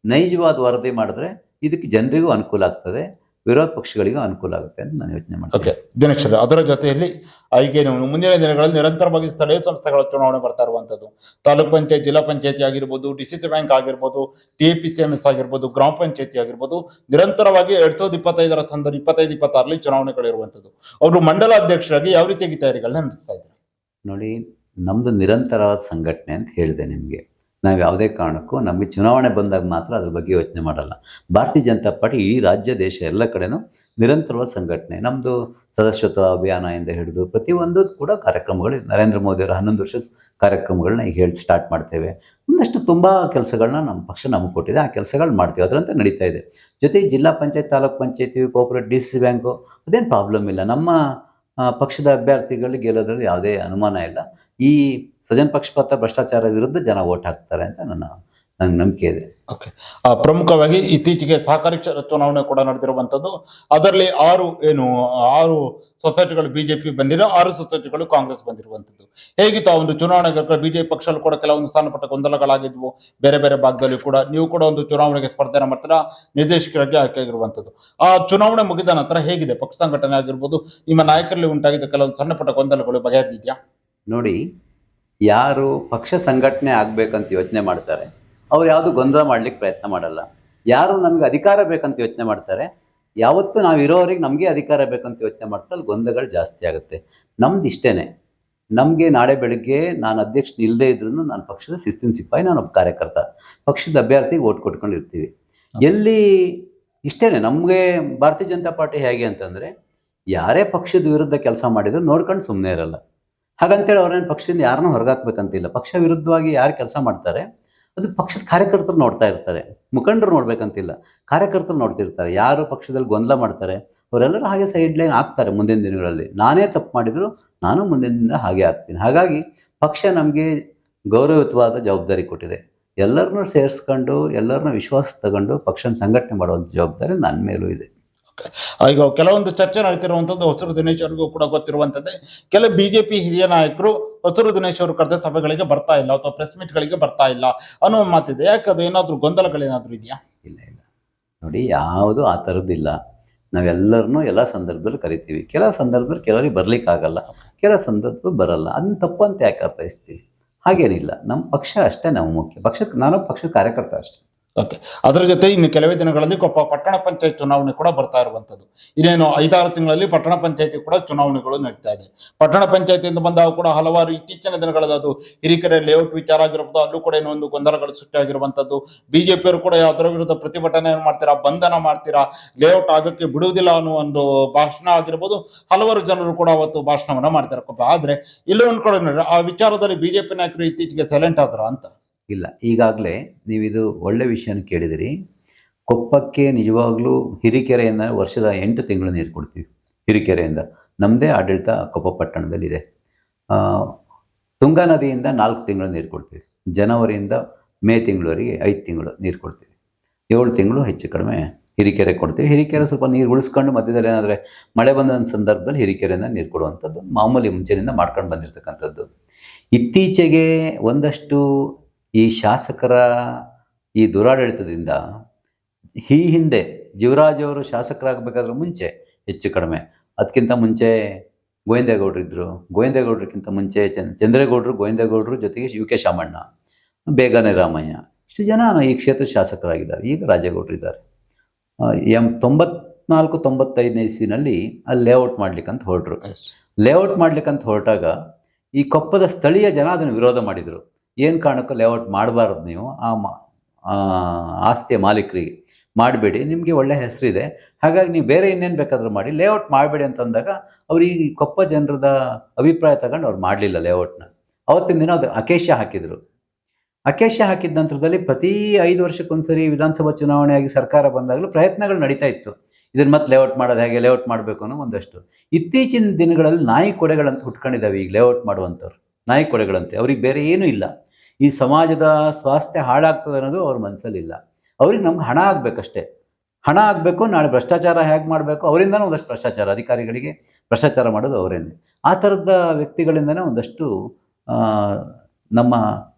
ನೈಜವಾದ ವರದಿ ಮಾಡಿದ್ರೆ ಇದಕ್ಕೆ ಜನರಿಗೂ ಅನುಕೂಲ ಆಗ್ತದೆ. ವಿರೋಧ ಪಕ್ಷಗಳಿಗೂ ಅನುಕೂಲ ಆಗುತ್ತೆ ಅಂತ ನಾನು ಯೋಚನೆ ಮಾಡ್ತೀನಿ. ಓಕೆ ದಿನೇಶ್ವರ ಅದರ ಜೊತೆಯಲ್ಲಿ ಆಯ್ಕೆ ಮುಂದಿನ ದಿನಗಳಲ್ಲಿ ನಿರಂತರವಾಗಿ ಸ್ಥಳೀಯ ಸಂಸ್ಥೆಗಳ ಚುನಾವಣೆ ಬರ್ತಾ ಇರುವಂತದ್ದು ತಾಲೂಕ್ ಪಂಚಾಯತ್ ಜಿಲ್ಲಾ ಪಂಚಾಯತಿ ಆಗಿರ್ಬೋದು ಡಿ ಸಿ ಸಿ ಬ್ಯಾಂಕ್ ಆಗಿರ್ಬೋದು T P C M S ಆಗಿರ್ಬೋದು ಗ್ರಾಮ ಪಂಚಾಯತಿ ಆಗಿರ್ಬೋದು ನಿರಂತರವಾಗಿ ಎರಡ್ ಸಾವಿರದ ಇಪ್ಪತ್ತೈದರ ಸಂದರ್ಭ ಇಪ್ಪತ್ತೈದು ಚುನಾವಣೆಗಳು ಇರುವಂತದ್ದು. ಅವರು ಮಂಡಲ ಅಧ್ಯಕ್ಷರಾಗಿ ಯಾವ ರೀತಿಯಾಗಿ ತಯಾರಿಗಳನ್ನ ನಡೆಸ್ತಾ ಇದ್ದಾರೆ? ನೋಡಿ ನಮ್ದು ನಿರಂತರವಾದ ಸಂಘಟನೆ ಅಂತ ಹೇಳಿದೆ ನಿಮಗೆ. ನಾವು ಯಾವುದೇ ಕಾರಣಕ್ಕೂ ನಮಗೆ ಚುನಾವಣೆ ಬಂದಾಗ ಮಾತ್ರ ಅದ್ರ ಬಗ್ಗೆ ಯೋಚನೆ ಮಾಡಲ್ಲ. ಭಾರತೀಯ ಜನತಾ ಪಾರ್ಟಿ ಇಡೀ ರಾಜ್ಯ, ದೇಶ ಎಲ್ಲ ಕಡೆನೂ ನಿರಂತರವಾದ ಸಂಘಟನೆ. ನಮ್ಮದು ಸದಸ್ಯತ್ವ ಅಭಿಯಾನ ಎಂದು ಹಿಡಿದು ಪ್ರತಿಯೊಂದು ಕೂಡ ಕಾರ್ಯಕ್ರಮಗಳು ನರೇಂದ್ರ ಮೋದಿಯವರ ಹನ್ನೊಂದು ವರ್ಷ ಕಾರ್ಯಕ್ರಮಗಳನ್ನ ಈಗ ಹೇಳಿ ಸ್ಟಾರ್ಟ್ ಮಾಡ್ತೇವೆ. ಒಂದಷ್ಟು ತುಂಬ ಕೆಲಸಗಳನ್ನ ನಮ್ಮ ಪಕ್ಷ ನಮಗೆ ಕೊಟ್ಟಿದೆ. ಆ ಕೆಲಸಗಳು ಮಾಡ್ತೀವಿ. ಅದರಂತೆ ನಡೀತಾ ಇದೆ. ಜೊತೆಗೆ ಜಿಲ್ಲಾ ಪಂಚಾಯತ್, ತಾಲೂಕ್ ಪಂಚಾಯತಿ ಕೋಪರೇಟ್ ಡಿ ಸಿ ಬ್ಯಾಂಕು ಅದೇನು ಪ್ರಾಬ್ಲಮ್ ಇಲ್ಲ. ನಮ್ಮ ಪಕ್ಷದ ಅಭ್ಯರ್ಥಿಗಳು ಗೆಲ್ಲೋದ್ರಲ್ಲಿ ಯಾವುದೇ ಅನುಮಾನ ಇಲ್ಲ. ಈ ಸ್ವಜನ ಪಕ್ಷಪಾತ ಭ್ರಷ್ಟಾಚಾರ ವಿರುದ್ಧ ಜನ ಓಟ್ ಹಾಕ್ತಾರೆ ಅಂತ ನನ್ನ ನನಗೆ ನಂಬಿಕೆ ಇದೆ. ಆ, ಪ್ರಮುಖವಾಗಿ ಇತ್ತೀಚೆಗೆ ಸಹಕಾರಿ ಚುನಾವಣೆ ಕೂಡ ನಡೆದಿರುವಂತದ್ದು. ಅದರಲ್ಲಿ ಆರು ಏನು ಆರು ಸೊಸೈಟಿಗಳು ಬಿಜೆಪಿ ಬಂದಿರೋ ಆರು ಸೊಸೈಟಿಗಳು ಕಾಂಗ್ರೆಸ್ ಬಂದಿರುವಂತದ್ದು. ಹೇಗಿತ್ತು ಆ ಒಂದು ಚುನಾವಣೆಗೆ ಬಿಜೆಪಿ ಪಕ್ಷದಲ್ಲಿ ಕೂಡ ಕೆಲವೊಂದು ಸಣ್ಣ ಪುಟ್ಟ ಗೊಂದಲಗಳಾಗಿದ್ವು. ಬೇರೆ ಬೇರೆ ಭಾಗದಲ್ಲಿ ಕೂಡ ನೀವು ಕೂಡ ಒಂದು ಚುನಾವಣೆಗೆ ಸ್ಪರ್ಧೆ ಮಾಡ್ತೀರಾ? ನಿರ್ದೇಶಕರಾಗಿ ಆಯ್ಕೆಯಾಗಿರುವಂತದ್ದು ಆ ಚುನಾವಣೆ ಮುಗಿದ ನಂತರ ಹೇಗಿದೆ? ಪಕ್ಷ ಸಂಘಟನೆ ಆಗಿರ್ಬೋದು ನಿಮ್ಮ ನಾಯಕರಲ್ಲಿ ಉಂಟಾಗಿದ್ದ ಕೆಲವೊಂದು ಸಣ್ಣ ಪುಟ್ಟ ಗೊಂದಲಗಳು ಬಗೆಹರಿದಿದ್ಯಾ? ನೋಡಿ ಯಾರು ಪಕ್ಷ ಸಂಘಟನೆ ಆಗ್ಬೇಕಂತ ಯೋಚನೆ ಮಾಡ್ತಾರೆ, ಅವ್ರು ಯಾವುದು ಗೊಂದಲ ಮಾಡ್ಲಿಕ್ಕೆ ಪ್ರಯತ್ನ ಮಾಡಲ್ಲ. ಯಾರು ನಮ್ಗೆ ಅಧಿಕಾರ ಬೇಕಂತ ಯೋಚನೆ ಮಾಡ್ತಾರೆ, ಯಾವತ್ತು ನಾವು ಇರೋರಿಗೆ ನಮಗೆ ಅಧಿಕಾರ ಬೇಕಂತ ಯೋಚನೆ ಅಲ್ಲಿ ಗೊಂದಲಗಳು ಜಾಸ್ತಿ ಆಗುತ್ತೆ. ನಮ್ದು ಇಷ್ಟೇನೆ. ನಮಗೆ ನಾಳೆ ಬೆಳಗ್ಗೆ ನಾನು ಅಧ್ಯಕ್ಷ ಇಲ್ಲದೇ ಇದ್ರೂ ನಾನು ಪಕ್ಷದ ಶಿಸ್ತಿನ ಸಿಪಾಯಿ, ನಾನು ಒಬ್ಬ ಕಾರ್ಯಕರ್ತ. ಪಕ್ಷದ ಅಭ್ಯರ್ಥಿಗೆ ಓಟ್ ಕೊಟ್ಕೊಂಡಿರ್ತೀವಿ. ಎಲ್ಲಿ ಇಷ್ಟೇನೆ, ನಮಗೆ ಭಾರತೀಯ ಜನತಾ ಪಾರ್ಟಿ ಹೇಗೆ ಅಂತಂದರೆ, ಯಾರೇ ಪಕ್ಷದ ವಿರುದ್ಧ ಕೆಲಸ ಮಾಡಿದ್ರು ನೋಡ್ಕೊಂಡು ಸುಮ್ಮನೆ ಇರಲ್ಲ. ಹಾಗಂತೇಳಿ ಅವ್ರೇನು ಪಕ್ಷದಿಂದ ಯಾರನ್ನೂ ಹೊರಗಾಕ್ಬೇಕಂತಿಲ್ಲ. ಪಕ್ಷ ವಿರುದ್ಧವಾಗಿ ಯಾರು ಕೆಲಸ ಮಾಡ್ತಾರೆ, ಅದು ಪಕ್ಷದ ಕಾರ್ಯಕರ್ತರು ನೋಡ್ತಾ ಇರ್ತಾರೆ. ಮುಖಂಡರು ನೋಡ್ಬೇಕಂತಿಲ್ಲ. ಕಾರ್ಯಕರ್ತರು ನೋಡ್ತಿರ್ತಾರೆ. ಯಾರು ಪಕ್ಷದಲ್ಲಿ ಗೊಂದಲ ಮಾಡ್ತಾರೆ, ಅವರೆಲ್ಲರೂ ಹಾಗೆ ಸೈಡ್ ಲೈನ್ ಆಗ್ತಾರೆ ಮುಂದಿನ ದಿನಗಳಲ್ಲಿ. ನಾನೇ ತಪ್ಪು ಮಾಡಿದ್ರು, ನಾನು ಮುಂದಿನ ದಿನ ಹಾಗೆ ಆಗ್ತೀನಿ. ಹಾಗಾಗಿ ಪಕ್ಷ ನಮಗೆ ಗೌರವಯುತವಾದ ಜವಾಬ್ದಾರಿ ಕೊಟ್ಟಿದೆ. ಎಲ್ಲರನ್ನೂ ಸೇರಿಸ್ಕೊಂಡು, ಎಲ್ಲರನ್ನೂ ವಿಶ್ವಾಸ ತಗೊಂಡು ಪಕ್ಷನ ಸಂಘಟನೆ ಮಾಡುವಂಥ ಜವಾಬ್ದಾರಿ ನನ್ನ ಮೇಲೂ ಇದೆ. ಈಗ ಕೆಲವೊಂದು ಚರ್ಚೆ ನಡೀತಿರುವಂತದ್ದು ಹೊಸರು ದಿನೇಶ್ ಅವರಿಗೂ ಕೂಡ ಗೊತ್ತಿರುವಂತದ್ದೇ ಕೆಲ ಬಿಜೆಪಿ ಹಿರಿಯ ನಾಯಕರು ಹೊಸರು ದಿನೇಶ್ ಅವರು ಕರೆದ ಸಭೆಗಳಿಗೆ ಬರ್ತಾ ಇಲ್ಲ ಅಥವಾ ಪ್ರೆಸ್ ಮೀಟ್ಗಳಿಗೆ ಬರ್ತಾ ಇಲ್ಲ ಅನ್ನೋ ಮಾತಿದೆ. ಯಾಕೆ ಅದು ಏನಾದ್ರು ಗೊಂದಲಗಳೇನಾದ್ರೂ ಇದೆಯಾ? ಇಲ್ಲ ಇಲ್ಲ. ನೋಡಿ, ಯಾವುದು ಆ ಥರದ್ದಿಲ್ಲ. ನಾವೆಲ್ಲರನ್ನೂ ಎಲ್ಲ ಸಂದರ್ಭದಲ್ಲಿ ಕರಿತೀವಿ. ಕೆಲವು ಸಂದರ್ಭದಲ್ಲಿ ಕೆಲವರಿಗೆ ಬರ್ಲಿಕ್ಕಾಗಲ್ಲ. ಕೆಲವು ಸಂದರ್ಭದಲ್ಲಿ ಬರಲ್ಲ. ಅದನ್ನ ತಪ್ಪು ಅಂತ ಯಾಕೆ ಅರ್ಥೈಸ್ತೀವಿ? ಹಾಗೇನಿಲ್ಲ. ನಮ್ಮ ಪಕ್ಷ ಅಷ್ಟೇ ನಾವು ಮುಖ್ಯ. ಪಕ್ಷಕ್ಕೆ, ನಾನು ಪಕ್ಷದ ಕಾರ್ಯಕರ್ತ ಅಷ್ಟೇ. ಓಕೆ ಅದರ ಜೊತೆ ಇನ್ನು ಕೆಲವೇ ದಿನಗಳಲ್ಲಿ ಕೊಪ್ಪ ಪಟ್ಟಣ ಪಂಚಾಯತ್ ಚುನಾವಣೆ ಕೂಡ ಬರ್ತಾ ಇರುವಂತದ್ದು ಇನ್ನೇನು ಐದಾರು ತಿಂಗಳಲ್ಲಿ ಪಟ್ಟಣ ಪಂಚಾಯತಿ ಕೂಡ ಚುನಾವಣೆಗಳು ನಡೀತಾ ಇದೆ. ಪಟ್ಟಣ ಪಂಚಾಯತಿಯಿಂದ ಬಂದಾಗ ಕೂಡ ಹಲವಾರು ಇತ್ತೀಚಿನ ದಿನಗಳಲ್ಲಿ ಅದು ಹಿರಿಕೆರೆ ಲೇಔಟ್ ವಿಚಾರ ಆಗಿರ್ಬೋದು ಅಲ್ಲೂ ಕೂಡ ಏನೋ ಒಂದು ಗೊಂದಲಗಳು ಬಿಜೆಪಿ ಬಿಜೆಪಿಯವರು ಕೂಡ ಯಾವ್ದರ ವಿರುದ್ಧ ಪ್ರತಿಭಟನೆ ಮಾಡ್ತೀರಾ ಬಂಧನ ಮಾಡ್ತೀರಾ ಲೇಔಟ್ ಆಗಕ್ಕೆ ಬಿಡುವುದಿಲ್ಲ ಅನ್ನೋ ಒಂದು ಭಾಷಣ ಆಗಿರ್ಬೋದು ಹಲವಾರು ಜನರು ಕೂಡ ಅವತ್ತು ಭಾಷಣವನ್ನ ಮಾಡ್ತಾರೆ ಕೊಪ್ಪ. ಆದ್ರೆ ಇಲ್ಲೂ ಒಂದು ಕಡೆ ನೋಡ್ರಿ, ಆ ವಿಚಾರದಲ್ಲಿ ಬಿಜೆಪಿ ನಾಯಕರು ಇತ್ತೀಚೆಗೆ ಸೈಲೆಂಟ್ ಆದ್ರ ಅಂತ? ಇಲ್ಲ. ಈಗಾಗಲೇ ನೀವಿದು ಒಳ್ಳೆ ವಿಷಯನ ಕೇಳಿದಿರಿ. ಕೊಪ್ಪಕ್ಕೆ ನಿಜವಾಗ್ಲೂ ಹಿರಿಕೆರೆಯಿಂದ ವರ್ಷದ ಎಂಟು ತಿಂಗಳು ನೀರು ಕೊಡ್ತೀವಿ. ಹಿರಿಕೆರೆಯಿಂದ. ನಮ್ಮದೇ ಆಡಳಿತ ಕೊಪ್ಪ ಪಟ್ಟಣದಲ್ಲಿದೆ. ತುಂಗಾ ನದಿಯಿಂದ ನಾಲ್ಕು ತಿಂಗಳು ನೀರು ಕೊಡ್ತೀವಿ. ಜನವರಿಯಿಂದ ಮೇ ತಿಂಗಳವರೆಗೆ ಐದು ತಿಂಗಳು ನೀರು ಕೊಡ್ತೀವಿ. ಏಳು ತಿಂಗಳು ಹೆಚ್ಚು ಕಡಿಮೆ ಹಿರಿಕೆರೆ ಕೊಡ್ತೀವಿ. ಹಿರಿಕೆರೆ ಸ್ವಲ್ಪ ನೀರು ಉಳಿಸ್ಕೊಂಡು ಮಧ್ಯದಲ್ಲಿ ಏನಾದರೆ ಮಳೆ ಬಂದ ಸಂದರ್ಭದಲ್ಲಿ ಹಿರಿಕೆರೆಯಿಂದ ನೀರು ಕೊಡುವಂಥದ್ದು ಮಾಮೂಲಿ ಮುಂಚೆನಿಂದ ಮಾಡ್ಕೊಂಡು ಬಂದಿರತಕ್ಕಂಥದ್ದು. ಇತ್ತೀಚೆಗೆ ಒಂದಷ್ಟು ಈ ಶಾಸಕರ ಈ ದುರಾಡಳಿತದಿಂದ ಈ ಹಿಂದೆ ಜೀವರಾಜ್ ಅವರು ಶಾಸಕರಾಗಬೇಕಾದ್ರೆ ಮುಂಚೆ ಹೆಚ್ಚು ಕಡಿಮೆ. ಅದಕ್ಕಿಂತ ಮುಂಚೆ ಗೋವಿಂದೇಗೌಡರು ಇದ್ದರು ಗೋವಿಂದೇಗೌಡರಿಗಿಂತ ಮುಂಚೆ ಚಂದ್ ಚಂದ್ರೇಗೌಡರು ಗೋವಿಂದೇಗೌಡರು ಜೊತೆಗೆ ಯು ಕೆ ಶಾಮಣ್ಣ ಬೇಗನೆ ರಾಮಯ್ಯ. ಇಷ್ಟು ಜನ ಈ ಕ್ಷೇತ್ರ ಶಾಸಕರಾಗಿದ್ದಾರೆ. ಈಗ ರಾಜೇಗೌಡರು ಇದ್ದಾರೆ. ಆ, ಎಂ ತೊಂಬತ್ನಾಲ್ಕು ತೊಂಬತ್ತೈದನೇ ಇಸ್ವಿನಲ್ಲಿ ಅಲ್ಲಿ ಲೇಔಟ್ ಮಾಡ್ಲಿಕ್ಕಂತ ಹೊರಟ್ರು. ಲೇಔಟ್ ಮಾಡ್ಲಿಕ್ಕಂತ ಹೊರಟಾಗ ಈ ಕೊಪ್ಪದ ಸ್ಥಳೀಯ ಜನ ಅದನ್ನು ವಿರೋಧ ಮಾಡಿದರು. ಏನು ಕಾರಣಕ್ಕೂ ಲೇಔಟ್ ಮಾಡಬಾರ್ದು ನೀವು, ಆ ಆಸ್ತಿಯ ಮಾಲೀಕರಿಗೆ ಮಾಡಬೇಡಿ, ನಿಮಗೆ ಒಳ್ಳೆ ಹೆಸರಿದೆ. ಹಾಗಾಗಿ ನೀವು ಬೇರೆ ಇನ್ನೇನು ಬೇಕಾದರೂ ಮಾಡಿ ಲೇಔಟ್ ಮಾಡಬೇಡಿ ಅಂತಂದಾಗ ಅವ್ರು ಈ ಕೊಪ್ಪ ಜನರದ ಅಭಿಪ್ರಾಯ ತಗೊಂಡು ಅವ್ರು ಮಾಡಲಿಲ್ಲ ಲೇಔಟ್ನ ಅವತ್ತಿನ ದಿನ ಅದು ಅಕೇಶ ಹಾಕಿದರು. ಅಕೇಶ ಹಾಕಿದ ನಂತರದಲ್ಲಿ ಪ್ರತಿ ಐದು ವರ್ಷಕ್ಕೊಂದ್ಸರಿ ವಿಧಾನಸಭಾ ಚುನಾವಣೆಯಾಗಿ ಸರ್ಕಾರ ಬಂದಾಗಲೂ ಪ್ರಯತ್ನಗಳು ನಡೀತಾ ಇತ್ತು. ಇದನ್ನು ಮತ್ತೆ ಲೇಔಟ್ ಮಾಡೋದು ಹೇಗೆ ಲೇಔಟ್ ಮಾಡಬೇಕು ಅನ್ನೋ ಒಂದಷ್ಟು. ಇತ್ತೀಚಿನ ದಿನಗಳಲ್ಲಿ ನಾಯಿ ಕೊಡೆಗಳಂತ ಹುಟ್ಕೊಂಡಿದ್ದಾವೆ ಈಗ ಲೇಔಟ್ ಮಾಡುವಂಥವ್ರು. ನಾಯಿ ಕೊಡೆಗಳಂತೆ, ಅವ್ರಿಗೆ ಬೇರೆ ಏನೂ ಇಲ್ಲ. ಈ ಸಮಾಜದ ಸ್ವಾಸ್ಥ್ಯ ಹಾಳಾಗ್ತದೆ ಅನ್ನೋದು ಅವ್ರ ಮನಸ್ಸಲ್ಲಿಲ್ಲ ಅವ್ರಿಗೆ ನಮ್ಗೆ ಹಣ ಆಗಬೇಕಷ್ಟೇ. ಹಣ ಆಗಬೇಕು, ನಾಳೆ ಭ್ರಷ್ಟಾಚಾರ ಹೇಗೆ ಮಾಡಬೇಕು, ಅವರಿಂದನೇ ಒಂದಷ್ಟು ಭ್ರಷ್ಟಾಚಾರ, ಅಧಿಕಾರಿಗಳಿಗೆ ಭ್ರಷ್ಟಾಚಾರ ಮಾಡೋದು ಅವರೇನೆ. ಆ ಥರದ ವ್ಯಕ್ತಿಗಳಿಂದನೇ ಒಂದಷ್ಟು ನಮ್ಮ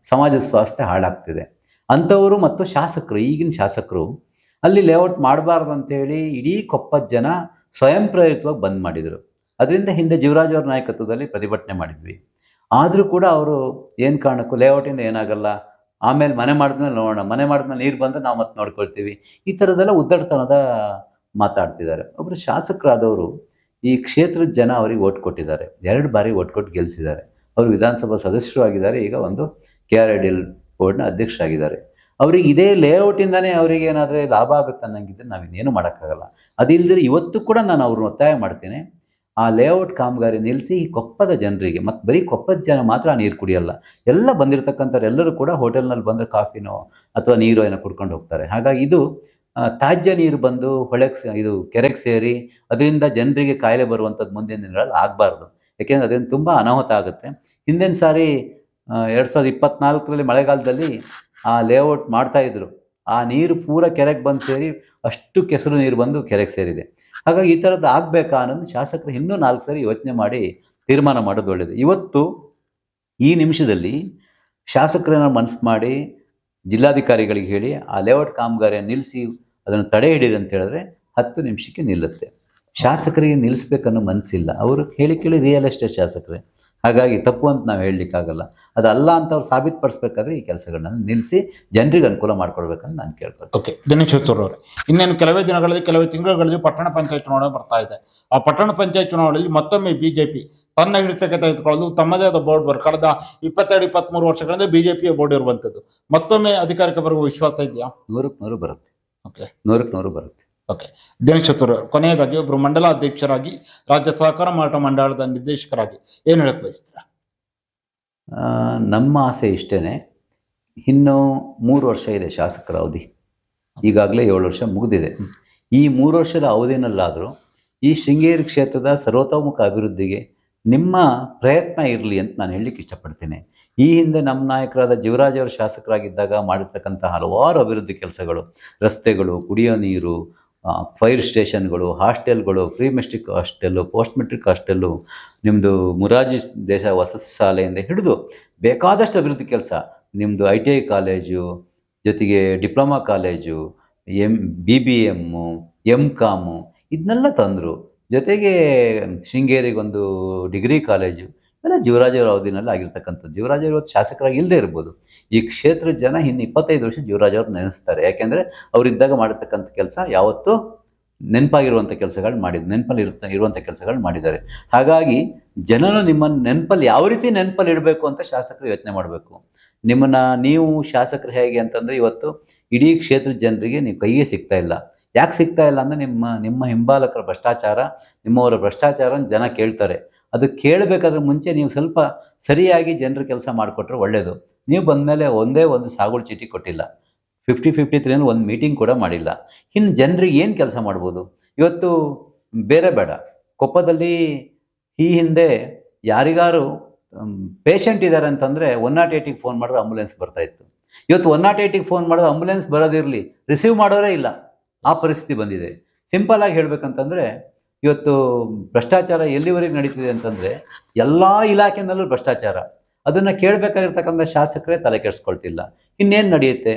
ಸಮಾಜದ ಸ್ವಾಸ್ಥ್ಯ ಹಾಳಾಗ್ತಿದೆ. ಅಂಥವರು ಮತ್ತು ಶಾಸಕರು, ಈಗಿನ ಶಾಸಕರು, ಅಲ್ಲಿ ಲೇಔಟ್ ಮಾಡಬಾರ್ದು ಅಂತೇಳಿ ಇಡೀ ಕೊಪ್ಪದ ಜನ ಸ್ವಯಂ ಪ್ರೇರಿತವಾಗಿ ಬಂದ್ ಮಾಡಿದರು. ಅದರಿಂದ ಹಿಂದೆ ಜೀವರಾಜ್ ಅವ್ರ ನಾಯಕತ್ವದಲ್ಲಿ ಪ್ರತಿಭಟನೆ ಮಾಡಿದ್ವಿ. ಆದರೂ ಕೂಡ ಅವರು ಏನು ಕಾರಣಕ್ಕೂ ಲೇಔಟಿಂದ ಏನಾಗಲ್ಲ. ಆಮೇಲೆ ಮನೆ ಮಾಡಿದ್ಮೇಲೆ ನೋಡೋಣ, ಮನೆ ಮಾಡಿದ್ಮೇಲೆ ನೀರು ಬಂದರೆ ನಾವು ಮತ್ತೆ ನೋಡ್ಕೊಳ್ತೀವಿ. ಈ ಥರದ್ದೆಲ್ಲ ಉದ್ದಟತನದ ಮಾತಾಡ್ತಿದ್ದಾರೆ. ಒಬ್ಬರು ಶಾಸಕರಾದವರು ಈ ಕ್ಷೇತ್ರದ ಜನ ಅವರಿಗೆ ಓಟ್ ಕೊಟ್ಟಿದ್ದಾರೆ. ಎರಡು ಬಾರಿ ಓಟ್ ಕೊಟ್ಟು ಗೆಲ್ಲಿಸಿದ್ದಾರೆ ಅವರು ವಿಧಾನಸಭಾ ಸದಸ್ಯರು ಆಗಿದ್ದಾರೆ. ಈಗ ಒಂದು K R I D L ಬೋರ್ಡ್ನ ಅಧ್ಯಕ್ಷರಾಗಿದ್ದಾರೆ. ಅವ್ರಿಗೆ ಇದೇ ಲೇಔಟಿಂದನೇ ಅವರಿಗೆ ಏನಾದರೆ ಲಾಭ ಆಗುತ್ತೆ ಅನ್ನಂಗಿದ್ರೆ ನಾವಿನ್ನೇನು ಮಾಡೋಕ್ಕಾಗಲ್ಲ. ಅದಿಲ್ಲದ್ರೆ ಇವತ್ತು ಕೂಡ ನಾನು ಅವ್ರನ್ನ ಒತ್ತಾಯ ಮಾಡ್ತೀನಿ. ಆ ಲೇಔಟ್ ಕಾಮಗಾರಿ ನಿಲ್ಲಿಸಿ ಈ ಕೊಪ್ಪದ ಜನರಿಗೆ, ಮತ್ತು ಬರೀ ಕೊಪ್ಪದ ಜನ ಮಾತ್ರ ನೀರು ಕುಡಿಯಲ್ಲ, ಎಲ್ಲ ಬಂದಿರತಕ್ಕಂಥವ್ರು ಎಲ್ಲರೂ ಕೂಡ ಹೋಟೆಲ್ನಲ್ಲಿ ಬಂದರೆ ಕಾಫಿನೋ ಅಥವಾ ನೀರೋ ಏನೋ ಕುಡ್ಕೊಂಡು ಹೋಗ್ತಾರೆ. ಹಾಗಾಗಿ ಇದು ತಾಜ್ಯ ನೀರು ಬಂದು ಹೊಳೆಗೆ ಇದು ಕೆರೆಗೆ ಸೇರಿ ಅದರಿಂದ ಜನರಿಗೆ ಕಾಯಿಲೆ ಬರುವಂಥದ್ದು ಮುಂದಿನ ದಿನಗಳಲ್ಲಿ ಆಗಬಾರ್ದು. ಯಾಕೆಂದರೆ ಅದರಿಂದ ತುಂಬ ಅನಾಹುತ ಆಗುತ್ತೆ. ಹಿಂದಿನ ಸಾರಿ ಎರಡು ಸಾವಿರದ ಇಪ್ಪತ್ನಾಲ್ಕರಲ್ಲಿ ಮಳೆಗಾಲದಲ್ಲಿ ಆ ಲೇಔಟ್ ಮಾಡ್ತಾ ಇದ್ರು. ಆ ನೀರು ಪೂರ ಕೆರೆಗೆ ಬಂದು ಸೇರಿ ಅಷ್ಟು ಕೆಸರು ನೀರು ಬಂದು ಕೆರೆಗೆ ಸೇರಿದೆ. ಹಾಗಾಗಿ ಈ ಥರದ್ದು ಆಗ್ಬೇಕಾ ಅನ್ನೋದು ಶಾಸಕರು ಇನ್ನೂ ನಾಲ್ಕು ಸಾರಿ ಯೋಚನೆ ಮಾಡಿ ತೀರ್ಮಾನ ಮಾಡೋದು ಒಳ್ಳೇದು. ಇವತ್ತು ಈ ನಿಮಿಷದಲ್ಲಿ ಶಾಸಕರನ್ನ ಮನಸ್ಸು ಮಾಡಿ ಜಿಲ್ಲಾಧಿಕಾರಿಗಳಿಗೆ ಹೇಳಿ ಆ ಲೇಔಟ್ ಕಾಮಗಾರಿಯನ್ನು ನಿಲ್ಲಿಸಿ ಅದನ್ನು ತಡೆ ಹಿಡೀರಿ ಅಂತ ಹೇಳಿದ್ರೆ ಹತ್ತು ನಿಮಿಷಕ್ಕೆ ನಿಲ್ಲುತ್ತೆ. ಶಾಸಕರಿಗೆ ನಿಲ್ಲಿಸ್ಬೇಕನ್ನೋ ಮನಸ್ಸಿಲ್ಲ ಅವರು ಹೇಳಿ ಕೇಳಿ ರಿಯಲ್ ಎಸ್ಟೇಟ್ ಶಾಸಕರೇ. ಹಾಗಾಗಿ ತಪ್ಪು ಅಂತ ನಾವು ಹೇಳಲಿಕ್ಕಾಗಲ್ಲ. ಅದಲ್ಲ ಅಂತ ಅವ್ರು ಸಾಬೀತುಪಡಿಸ್ಬೇಕಾದ್ರೆ ಈ ಕೆಲಸಗಳನ್ನ ನಿಲ್ಲಿಸಿ ಜನರಿಗೆ ಅನುಕೂಲ ಮಾಡ್ಕೊಡ್ಬೇಕಂತ ನಾನು ಕೇಳ್ಕೊಳ್ತೀನಿ. ಓಕೆ ದಿನೇಶ್ ಅವರೇ ಇನ್ನೇನು ಕೆಲವೇ ದಿನಗಳಲ್ಲಿ ಕೆಲವೇ ತಿಂಗಳುಗಳಲ್ಲಿ ಪಟ್ಟಣ ಪಂಚಾಯತ್ ಚುನಾವಣೆ ಬರ್ತಾ ಇದೆ. ಆ ಪಟ್ಟಣ ಪಂಚಾಯತ್ ಚುನಾವಣೆಯಲ್ಲಿ ಮತ್ತೊಮ್ಮೆ ಬಿಜೆಪಿ ತನ್ನ ಹಿಡಿತಕ್ಕೆ ತೆಗೆದುಕೊಳ್ಳಲು ತಮ್ಮದೇ ಆದ ಬೋರ್ಡ್ ಬರ್ ಕಳೆದ ಇಪ್ಪತ್ತೆರಡು ಇಪ್ಪತ್ಮೂರು ವರ್ಷಗಳಿಂದ ಬಿಜೆಪಿಯ ಬೋರ್ಡ್ ಇರುವಂಥದ್ದು ಮತ್ತೊಮ್ಮೆ ಅಧಿಕಾರಕ್ಕೆ ಬರುವ ವಿಶ್ವಾಸ ಇದೆಯಾ? ನೂರಕ್ಕೆ ನೂರು ಬರುತ್ತೆ. ಓಕೆ. ನೂರಕ್ಕೆ ನೂರು ಬರುತ್ತೆ. ಓಕೆ. ದಿನೇಶ್ ಚತುರ್, ಕೊನೆಯದಾಗಿ ಒಬ್ಬರು ಮಂಡಲ ರಾಜ್ಯ ಸಹಕಾರ ಮಾರಾಟ ಮಂಡಳದ ನಿರ್ದೇಶಕರಾಗಿ ಏನು ಹೇಳಕ್ ಬಯಸ್ತೀರಾ? ನಮ್ಮ ಆಸೆ ಇಷ್ಟೇ ಇನ್ನು ಮೂರು ವರ್ಷ ಇದೆ ಶಾಸಕರ ಅವಧಿ. ಈಗಾಗಲೇ ಏಳು ವರ್ಷ ಮುಗಿದಿದೆ. ಈ ಮೂರು ವರ್ಷದ ಅವಧಿನಲ್ಲಾದರೂ ಈ ಶೃಂಗೇರಿ ಕ್ಷೇತ್ರದ ಸರ್ವತೋಮುಖ ಅಭಿವೃದ್ಧಿಗೆ ನಿಮ್ಮ ಪ್ರಯತ್ನ ಇರಲಿ ಅಂತ ನಾನು ಹೇಳಲಿಕ್ಕೆ ಇಷ್ಟಪಡ್ತೇನೆ. ಈ ಹಿಂದೆ ನಮ್ಮ ನಾಯಕರಾದ ಜೀವರಾಜ್ ಅವರು ಶಾಸಕರಾಗಿದ್ದಾಗ ಮಾಡಿರ್ತಕ್ಕಂಥ ಹಲವಾರು ಅಭಿವೃದ್ಧಿ ಕೆಲಸಗಳು, ರಸ್ತೆಗಳು, ಕುಡಿಯೋ ನೀರು ಫೈರ್ ಸ್ಟೇಷನ್ಗಳು ಹಾಸ್ಟೆಲ್ಗಳು pre matric hostel post matric hostel ನಿಮ್ಮದು ಮುರಾಜಿ ದೇಶ ವಸತಿ ಶಾಲೆಯಿಂದ ಹಿಡಿದು ಬೇಕಾದಷ್ಟು ಅಭಿವೃದ್ಧಿ ಕೆಲಸ. ನಿಮ್ಮದು ಐ ಟಿ ಐ ಕಾಲೇಜು ಜೊತೆಗೆ diploma college M B B M M com ಇದನ್ನೆಲ್ಲ ತಂದರು. ಜೊತೆಗೆ ಶೃಂಗೇರಿಗೊಂದು ಡಿಗ್ರಿ ಕಾಲೇಜು ಎಲ್ಲ ಜೀವರಾಜರ ಅವಧಿನಲ್ಲಿ ಆಗಿರ್ತಕ್ಕಂಥದ್ದು. ಜೀವರಾಜ ಇವತ್ತು ಶಾಸಕರಾಗಿ ಇಲ್ಲದೆ ಇರ್ಬೋದು. ಈ ಕ್ಷೇತ್ರದ ಜನ ಇನ್ನು ಇಪ್ಪತ್ತೈದು ವರ್ಷ ಜೀವರಾಜವ್ರು ನೆನೆಸ್ತಾರೆ. ಯಾಕೆಂದರೆ ಅವರಿದ್ದಾಗ ಮಾಡಿರ್ತಕ್ಕಂಥ ಕೆಲಸ ಯಾವತ್ತೂ ನೆನಪಾಗಿರುವಂಥ ಕೆಲಸಗಳು ಮಾಡಿದ, ನೆನಪಲ್ಲಿ ಇರುತ್ತ, ಇರುವಂಥ ಕೆಲಸಗಳು ಮಾಡಿದ್ದಾರೆ. ಹಾಗಾಗಿ ಜನರು ನಿಮ್ಮನ್ನು ನೆನಪಲ್ಲಿ ಯಾವ ರೀತಿ ನೆನಪಲ್ಲಿ ಇಡಬೇಕು ಅಂತ ಶಾಸಕರು ಯೋಚನೆ ಮಾಡಬೇಕು. ನಿಮ್ಮನ್ನ ನೀವು ಶಾಸಕರು ಹೇಗೆ ಅಂತಂದರೆ ಇವತ್ತು ಇಡೀ ಕ್ಷೇತ್ರದ ಜನರಿಗೆ ನೀವು ಕೈಗೆ ಸಿಗ್ತಾ ಇಲ್ಲ. ಯಾಕೆ ಸಿಗ್ತಾ ಇಲ್ಲ ಅಂದರೆ ನಿಮ್ಮ ನಿಮ್ಮ ಹಿಂಬಾಲಕರ ಭ್ರಷ್ಟಾಚಾರ, ನಿಮ್ಮವರ ಭ್ರಷ್ಟಾಚಾರ ಜನ ಕೇಳ್ತಾರೆ. ಅದು ಕೇಳಬೇಕಾದ್ರೆ ಮುಂಚೆ ನೀವು ಸ್ವಲ್ಪ ಸರಿಯಾಗಿ ಜನರ ಕೆಲಸ ಮಾಡಿಕೊಟ್ರೆ ಒಳ್ಳೆಯದು ನೀವು ಬಂದಮೇಲೆ ಒಂದೇ ಒಂದು ಸಾಗುಳ ಚೀಟಿ ಕೊಟ್ಟಿಲ್ಲ. ಫಿಫ್ಟಿ ಫಿಫ್ಟಿ ತ್ರೀ ಒಂದು ಮೀಟಿಂಗ್ ಕೂಡ ಮಾಡಿಲ್ಲ. ಇನ್ನು ಜನರಿಗೆ ಏನು ಕೆಲಸ ಮಾಡ್ಬೋದು? ಇವತ್ತು ಬೇರೆ ಬೇಡ. ಕೊಪ್ಪದಲ್ಲಿ ಈ ಹಿಂದೆ ಯಾರಿಗಾರು ಪೇಷಂಟ್ ಇದ್ದಾರೆ ಅಂತಂದರೆ ಒನ್ ನಾಟ್ ಏಯ್ಟಿಗೆ ಫೋನ್ ಮಾಡಿದ್ರೆ ಆಂಬುಲೆನ್ಸ್ ಬರ್ತಾ ಇತ್ತು. ಇವತ್ತು ಒನ್ ನಾಟ್ ಏಯ್ಟಿಗೆ ಫೋನ್ ಮಾಡಿದ್ರೆ ಆಂಬುಲೆನ್ಸ್ ಬರೋದಿರಲಿ. ರಿಸೀವ್ ಮಾಡೋರೇ ಇಲ್ಲ. ಆ ಪರಿಸ್ಥಿತಿ ಬಂದಿದೆ. ಸಿಂಪಲ್ ಆಗಿ ಹೇಳ್ಬೇಕಂತಂದರೆ ಇವತ್ತು ಭ್ರಷ್ಟಾಚಾರ ಎಲ್ಲಿವರೆಗೆ ನಡೀತಿದೆ ಅಂತಂದರೆ ಎಲ್ಲ ಇಲಾಖೆನಲ್ಲೂ ಭ್ರಷ್ಟಾಚಾರ. ಅದನ್ನು ಕೇಳಬೇಕಾಗಿರ್ತಕ್ಕಂಥ ಶಾಸಕರೇ ತಲೆ ಕೆಡಿಸ್ಕೊಳ್ತಿಲ್ಲ. ಇನ್ನೇನು ನಡೆಯುತ್ತೆ?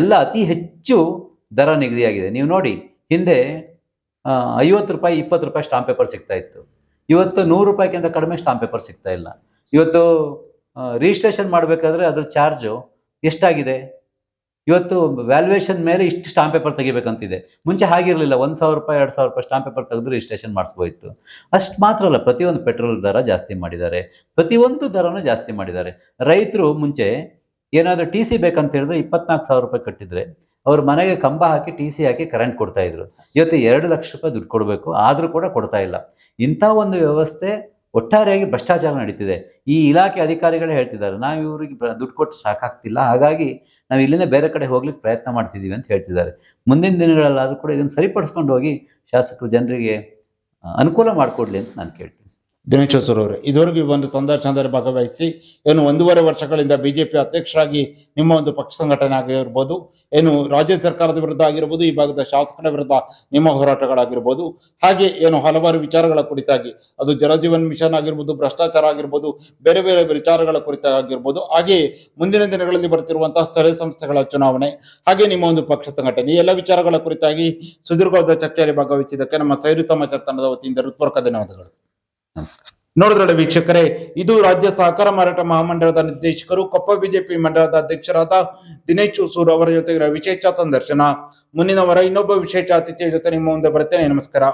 ಎಲ್ಲ ಅತಿ ಹೆಚ್ಚು ದರ ನಿಗದಿಯಾಗಿದೆ. ನೀವು ನೋಡಿ, ಹಿಂದೆ ಐವತ್ತು ರೂಪಾಯಿ, ಇಪ್ಪತ್ತು ರೂಪಾಯಿ ಸ್ಟಾಂಪ್ ಪೇಪರ್ ಸಿಗ್ತಾ ಇತ್ತು. ಇವತ್ತು ನೂರು ರೂಪಾಯಿಗಿಂತ ಕಡಿಮೆ ಸ್ಟಾಂಪ್ ಪೇಪರ್ ಸಿಗ್ತಾ ಇಲ್ಲ. ಇವತ್ತು ರಿಜಿಸ್ಟ್ರೇಷನ್ ಮಾಡಬೇಕಾದ್ರೆ ಅದ್ರ ಚಾರ್ಜು ಎಷ್ಟಾಗಿದೆ? ಇವತ್ತು ವ್ಯಾಲ್ಯೂಯೇಷನ್ ಮೇಲೆ ಇಷ್ಟು ಸ್ಟಾಂಪ್ ಪೇಪರ್ ತೆಗಿಬೇಕಂತಿದೆ. ಮುಂಚೆ ಹಾಗಿರಲಿಲ್ಲ, ಒಂದು ಸಾವಿರ ರೂಪಾಯಿ, ಎರಡು ಸಾವಿರ ರೂಪಾಯಿ ಸ್ಟಾಂಪ್ ಪೇಪರ್ ತೆಗೆದು ರಿಜಿಸ್ಟ್ರೇಷನ್ ಮಾಡಿಸ್ಬೋಯಿತ್ತು ಅಷ್ಟು ಮಾತ್ರ ಅಲ್ಲ, ಪ್ರತಿಯೊಂದು ಪೆಟ್ರೋಲ್ ದರ ಜಾಸ್ತಿ ಮಾಡಿದ್ದಾರೆ. ಪ್ರತಿಯೊಂದು ದರನೂ ಜಾಸ್ತಿ ಮಾಡಿದ್ದಾರೆ. ರೈತರು ಮುಂಚೆ ಏನಾದರೂ ಟಿ ಸಿ ಬೇಕಂತ ಹೇಳಿದ್ರೆ ಇಪ್ಪತ್ನಾಲ್ಕು ಸಾವಿರ ರೂಪಾಯಿ ಕಟ್ಟಿದ್ರೆ ಅವ್ರ ಮನೆಗೆ ಕಂಬ ಹಾಕಿ ಟಿ ಸಿ ಹಾಕಿ ಕರೆಂಟ್ ಕೊಡ್ತಾ ಇದ್ರು. ಇವತ್ತು ಎರಡು ಲಕ್ಷ ರೂಪಾಯಿ ದುಡ್ಡು ಕೊಡಬೇಕು, ಆದರೂ ಕೂಡ ಕೊಡ್ತಾ ಇಲ್ಲ. ಇಂಥ ಒಂದು ವ್ಯವಸ್ಥೆ ಒಟ್ಟಾರೆಯಾಗಿ ಭ್ರಷ್ಟಾಚಾರ ನಡೀತಿದೆ. ಈ ಇಲಾಖೆ ಅಧಿಕಾರಿಗಳೇ ಹೇಳ್ತಿದ್ದಾರೆ ನಾವು ಇವರಿಗೆ ದುಡ್ಡು ಕೊಟ್ಟು ಸಾಕಾಗ್ತಿಲ್ಲ. ಹಾಗಾಗಿ ನಾವು ಇಲ್ಲಿಂದ ಬೇರೆ ಕಡೆ ಹೋಗ್ಲಿಕ್ಕೆ ಪ್ರಯತ್ನ ಮಾಡ್ತಿದ್ದೀವಿ ಅಂತ ಹೇಳ್ತಿದ್ದಾರೆ. ಮುಂದಿನ ದಿನಗಳಲ್ಲಾದರೂ ಕೂಡ ಇದನ್ನು ಸರಿಪಡಿಸ್ಕೊಂಡು ಹೋಗಿ ಶಾಸಕರು ಜನರಿಗೆ ಅನುಕೂಲ ಮಾಡಿಕೊಡ್ಲಿ ಅಂತ ನಾನು ಕೇಳ್ತೀನಿ. ದಿನೇಶ್ ಅವರು ಅವರೇ ಇದುವರೆಗೂ ಒಂದು ತೊಂದರೆ ಚಂದರೆ ಭಾಗವಹಿಸಿ, ಏನು ಒಂದೂವರೆ ವರ್ಷಗಳಿಂದ ಬಿಜೆಪಿ ಅಧ್ಯಕ್ಷರಾಗಿ ನಿಮ್ಮ ಒಂದು ಪಕ್ಷ ಸಂಘಟನೆ ಆಗಿರ್ಬೋದು, ಏನು ರಾಜ್ಯ ಸರ್ಕಾರದ ವಿರುದ್ಧ ಆಗಿರ್ಬೋದು, ಈ ಭಾಗದ ಶಾಸಕರ ವಿರುದ್ಧ ನಿಮ್ಮ ಹೋರಾಟಗಳಾಗಿರ್ಬೋದು, ಹಾಗೆ ಏನು ಹಲವಾರು ವಿಚಾರಗಳ ಕುರಿತಾಗಿ, ಅದು ಜಲಜೀವನ್ ಮಿಷನ್ ಆಗಿರ್ಬೋದು, ಭ್ರಷ್ಟಾಚಾರ ಆಗಿರ್ಬೋದು, ಬೇರೆ ಬೇರೆ ವಿಚಾರಗಳ ಕುರಿತಾಗಿರ್ಬೋದು ಹಾಗೆ ಮುಂದಿನ ದಿನಗಳಲ್ಲಿ ಬರ್ತಿರುವಂತಹ ಸ್ಥಳೀಯ ಸಂಸ್ಥೆಗಳ ಚುನಾವಣೆ, ಹಾಗೆ ನಿಮ್ಮ ಒಂದು ಪಕ್ಷ ಸಂಘಟನೆ. ಎಲ್ಲ ವಿಚಾರಗಳ ಕುರಿತಾಗಿ ಸುದೀರ್ಘವಾದ ಚರ್ಚೆಯಲ್ಲಿ ಭಾಗವಹಿಸಿದ್ದಕ್ಕೆ ನಮ್ಮ ಸೈರು ಸಮಾಚಾರ ತಂಡದ ವತಿಯಿಂದ ಹೃತ್ಪೂರ್ವಕ ಧನ್ಯವಾದಗಳು. ನೋಡಿದ್ರಲ್ಲ ವೀಕ್ಷಕರೇ, ಇದು ರಾಜ್ಯ ಸಹಕಾರ ಮಾರಾಟ ಮಹಾಮಂಡಳದ ನಿರ್ದೇಶಕರು, ಕೊಪ್ಪ ಬಿಜೆಪಿ ಮಂಡಳದ ಅಧ್ಯಕ್ಷರಾದ ದಿನೇಶ್ ಹೊಸೂರ್ ಅವರ ಜೊತೆಗಿನ ವಿಶೇಷ ಸಂದರ್ಶನ ಮುಂದಿನ ವಾರ ಇನ್ನೊಬ್ಬ ವಿಶೇಷ ಅತಿಥಿಯ ಜೊತೆ ನಿಮ್ಮ ಮುಂದೆ ಬರ್ತೇನೆ ನಮಸ್ಕಾರ.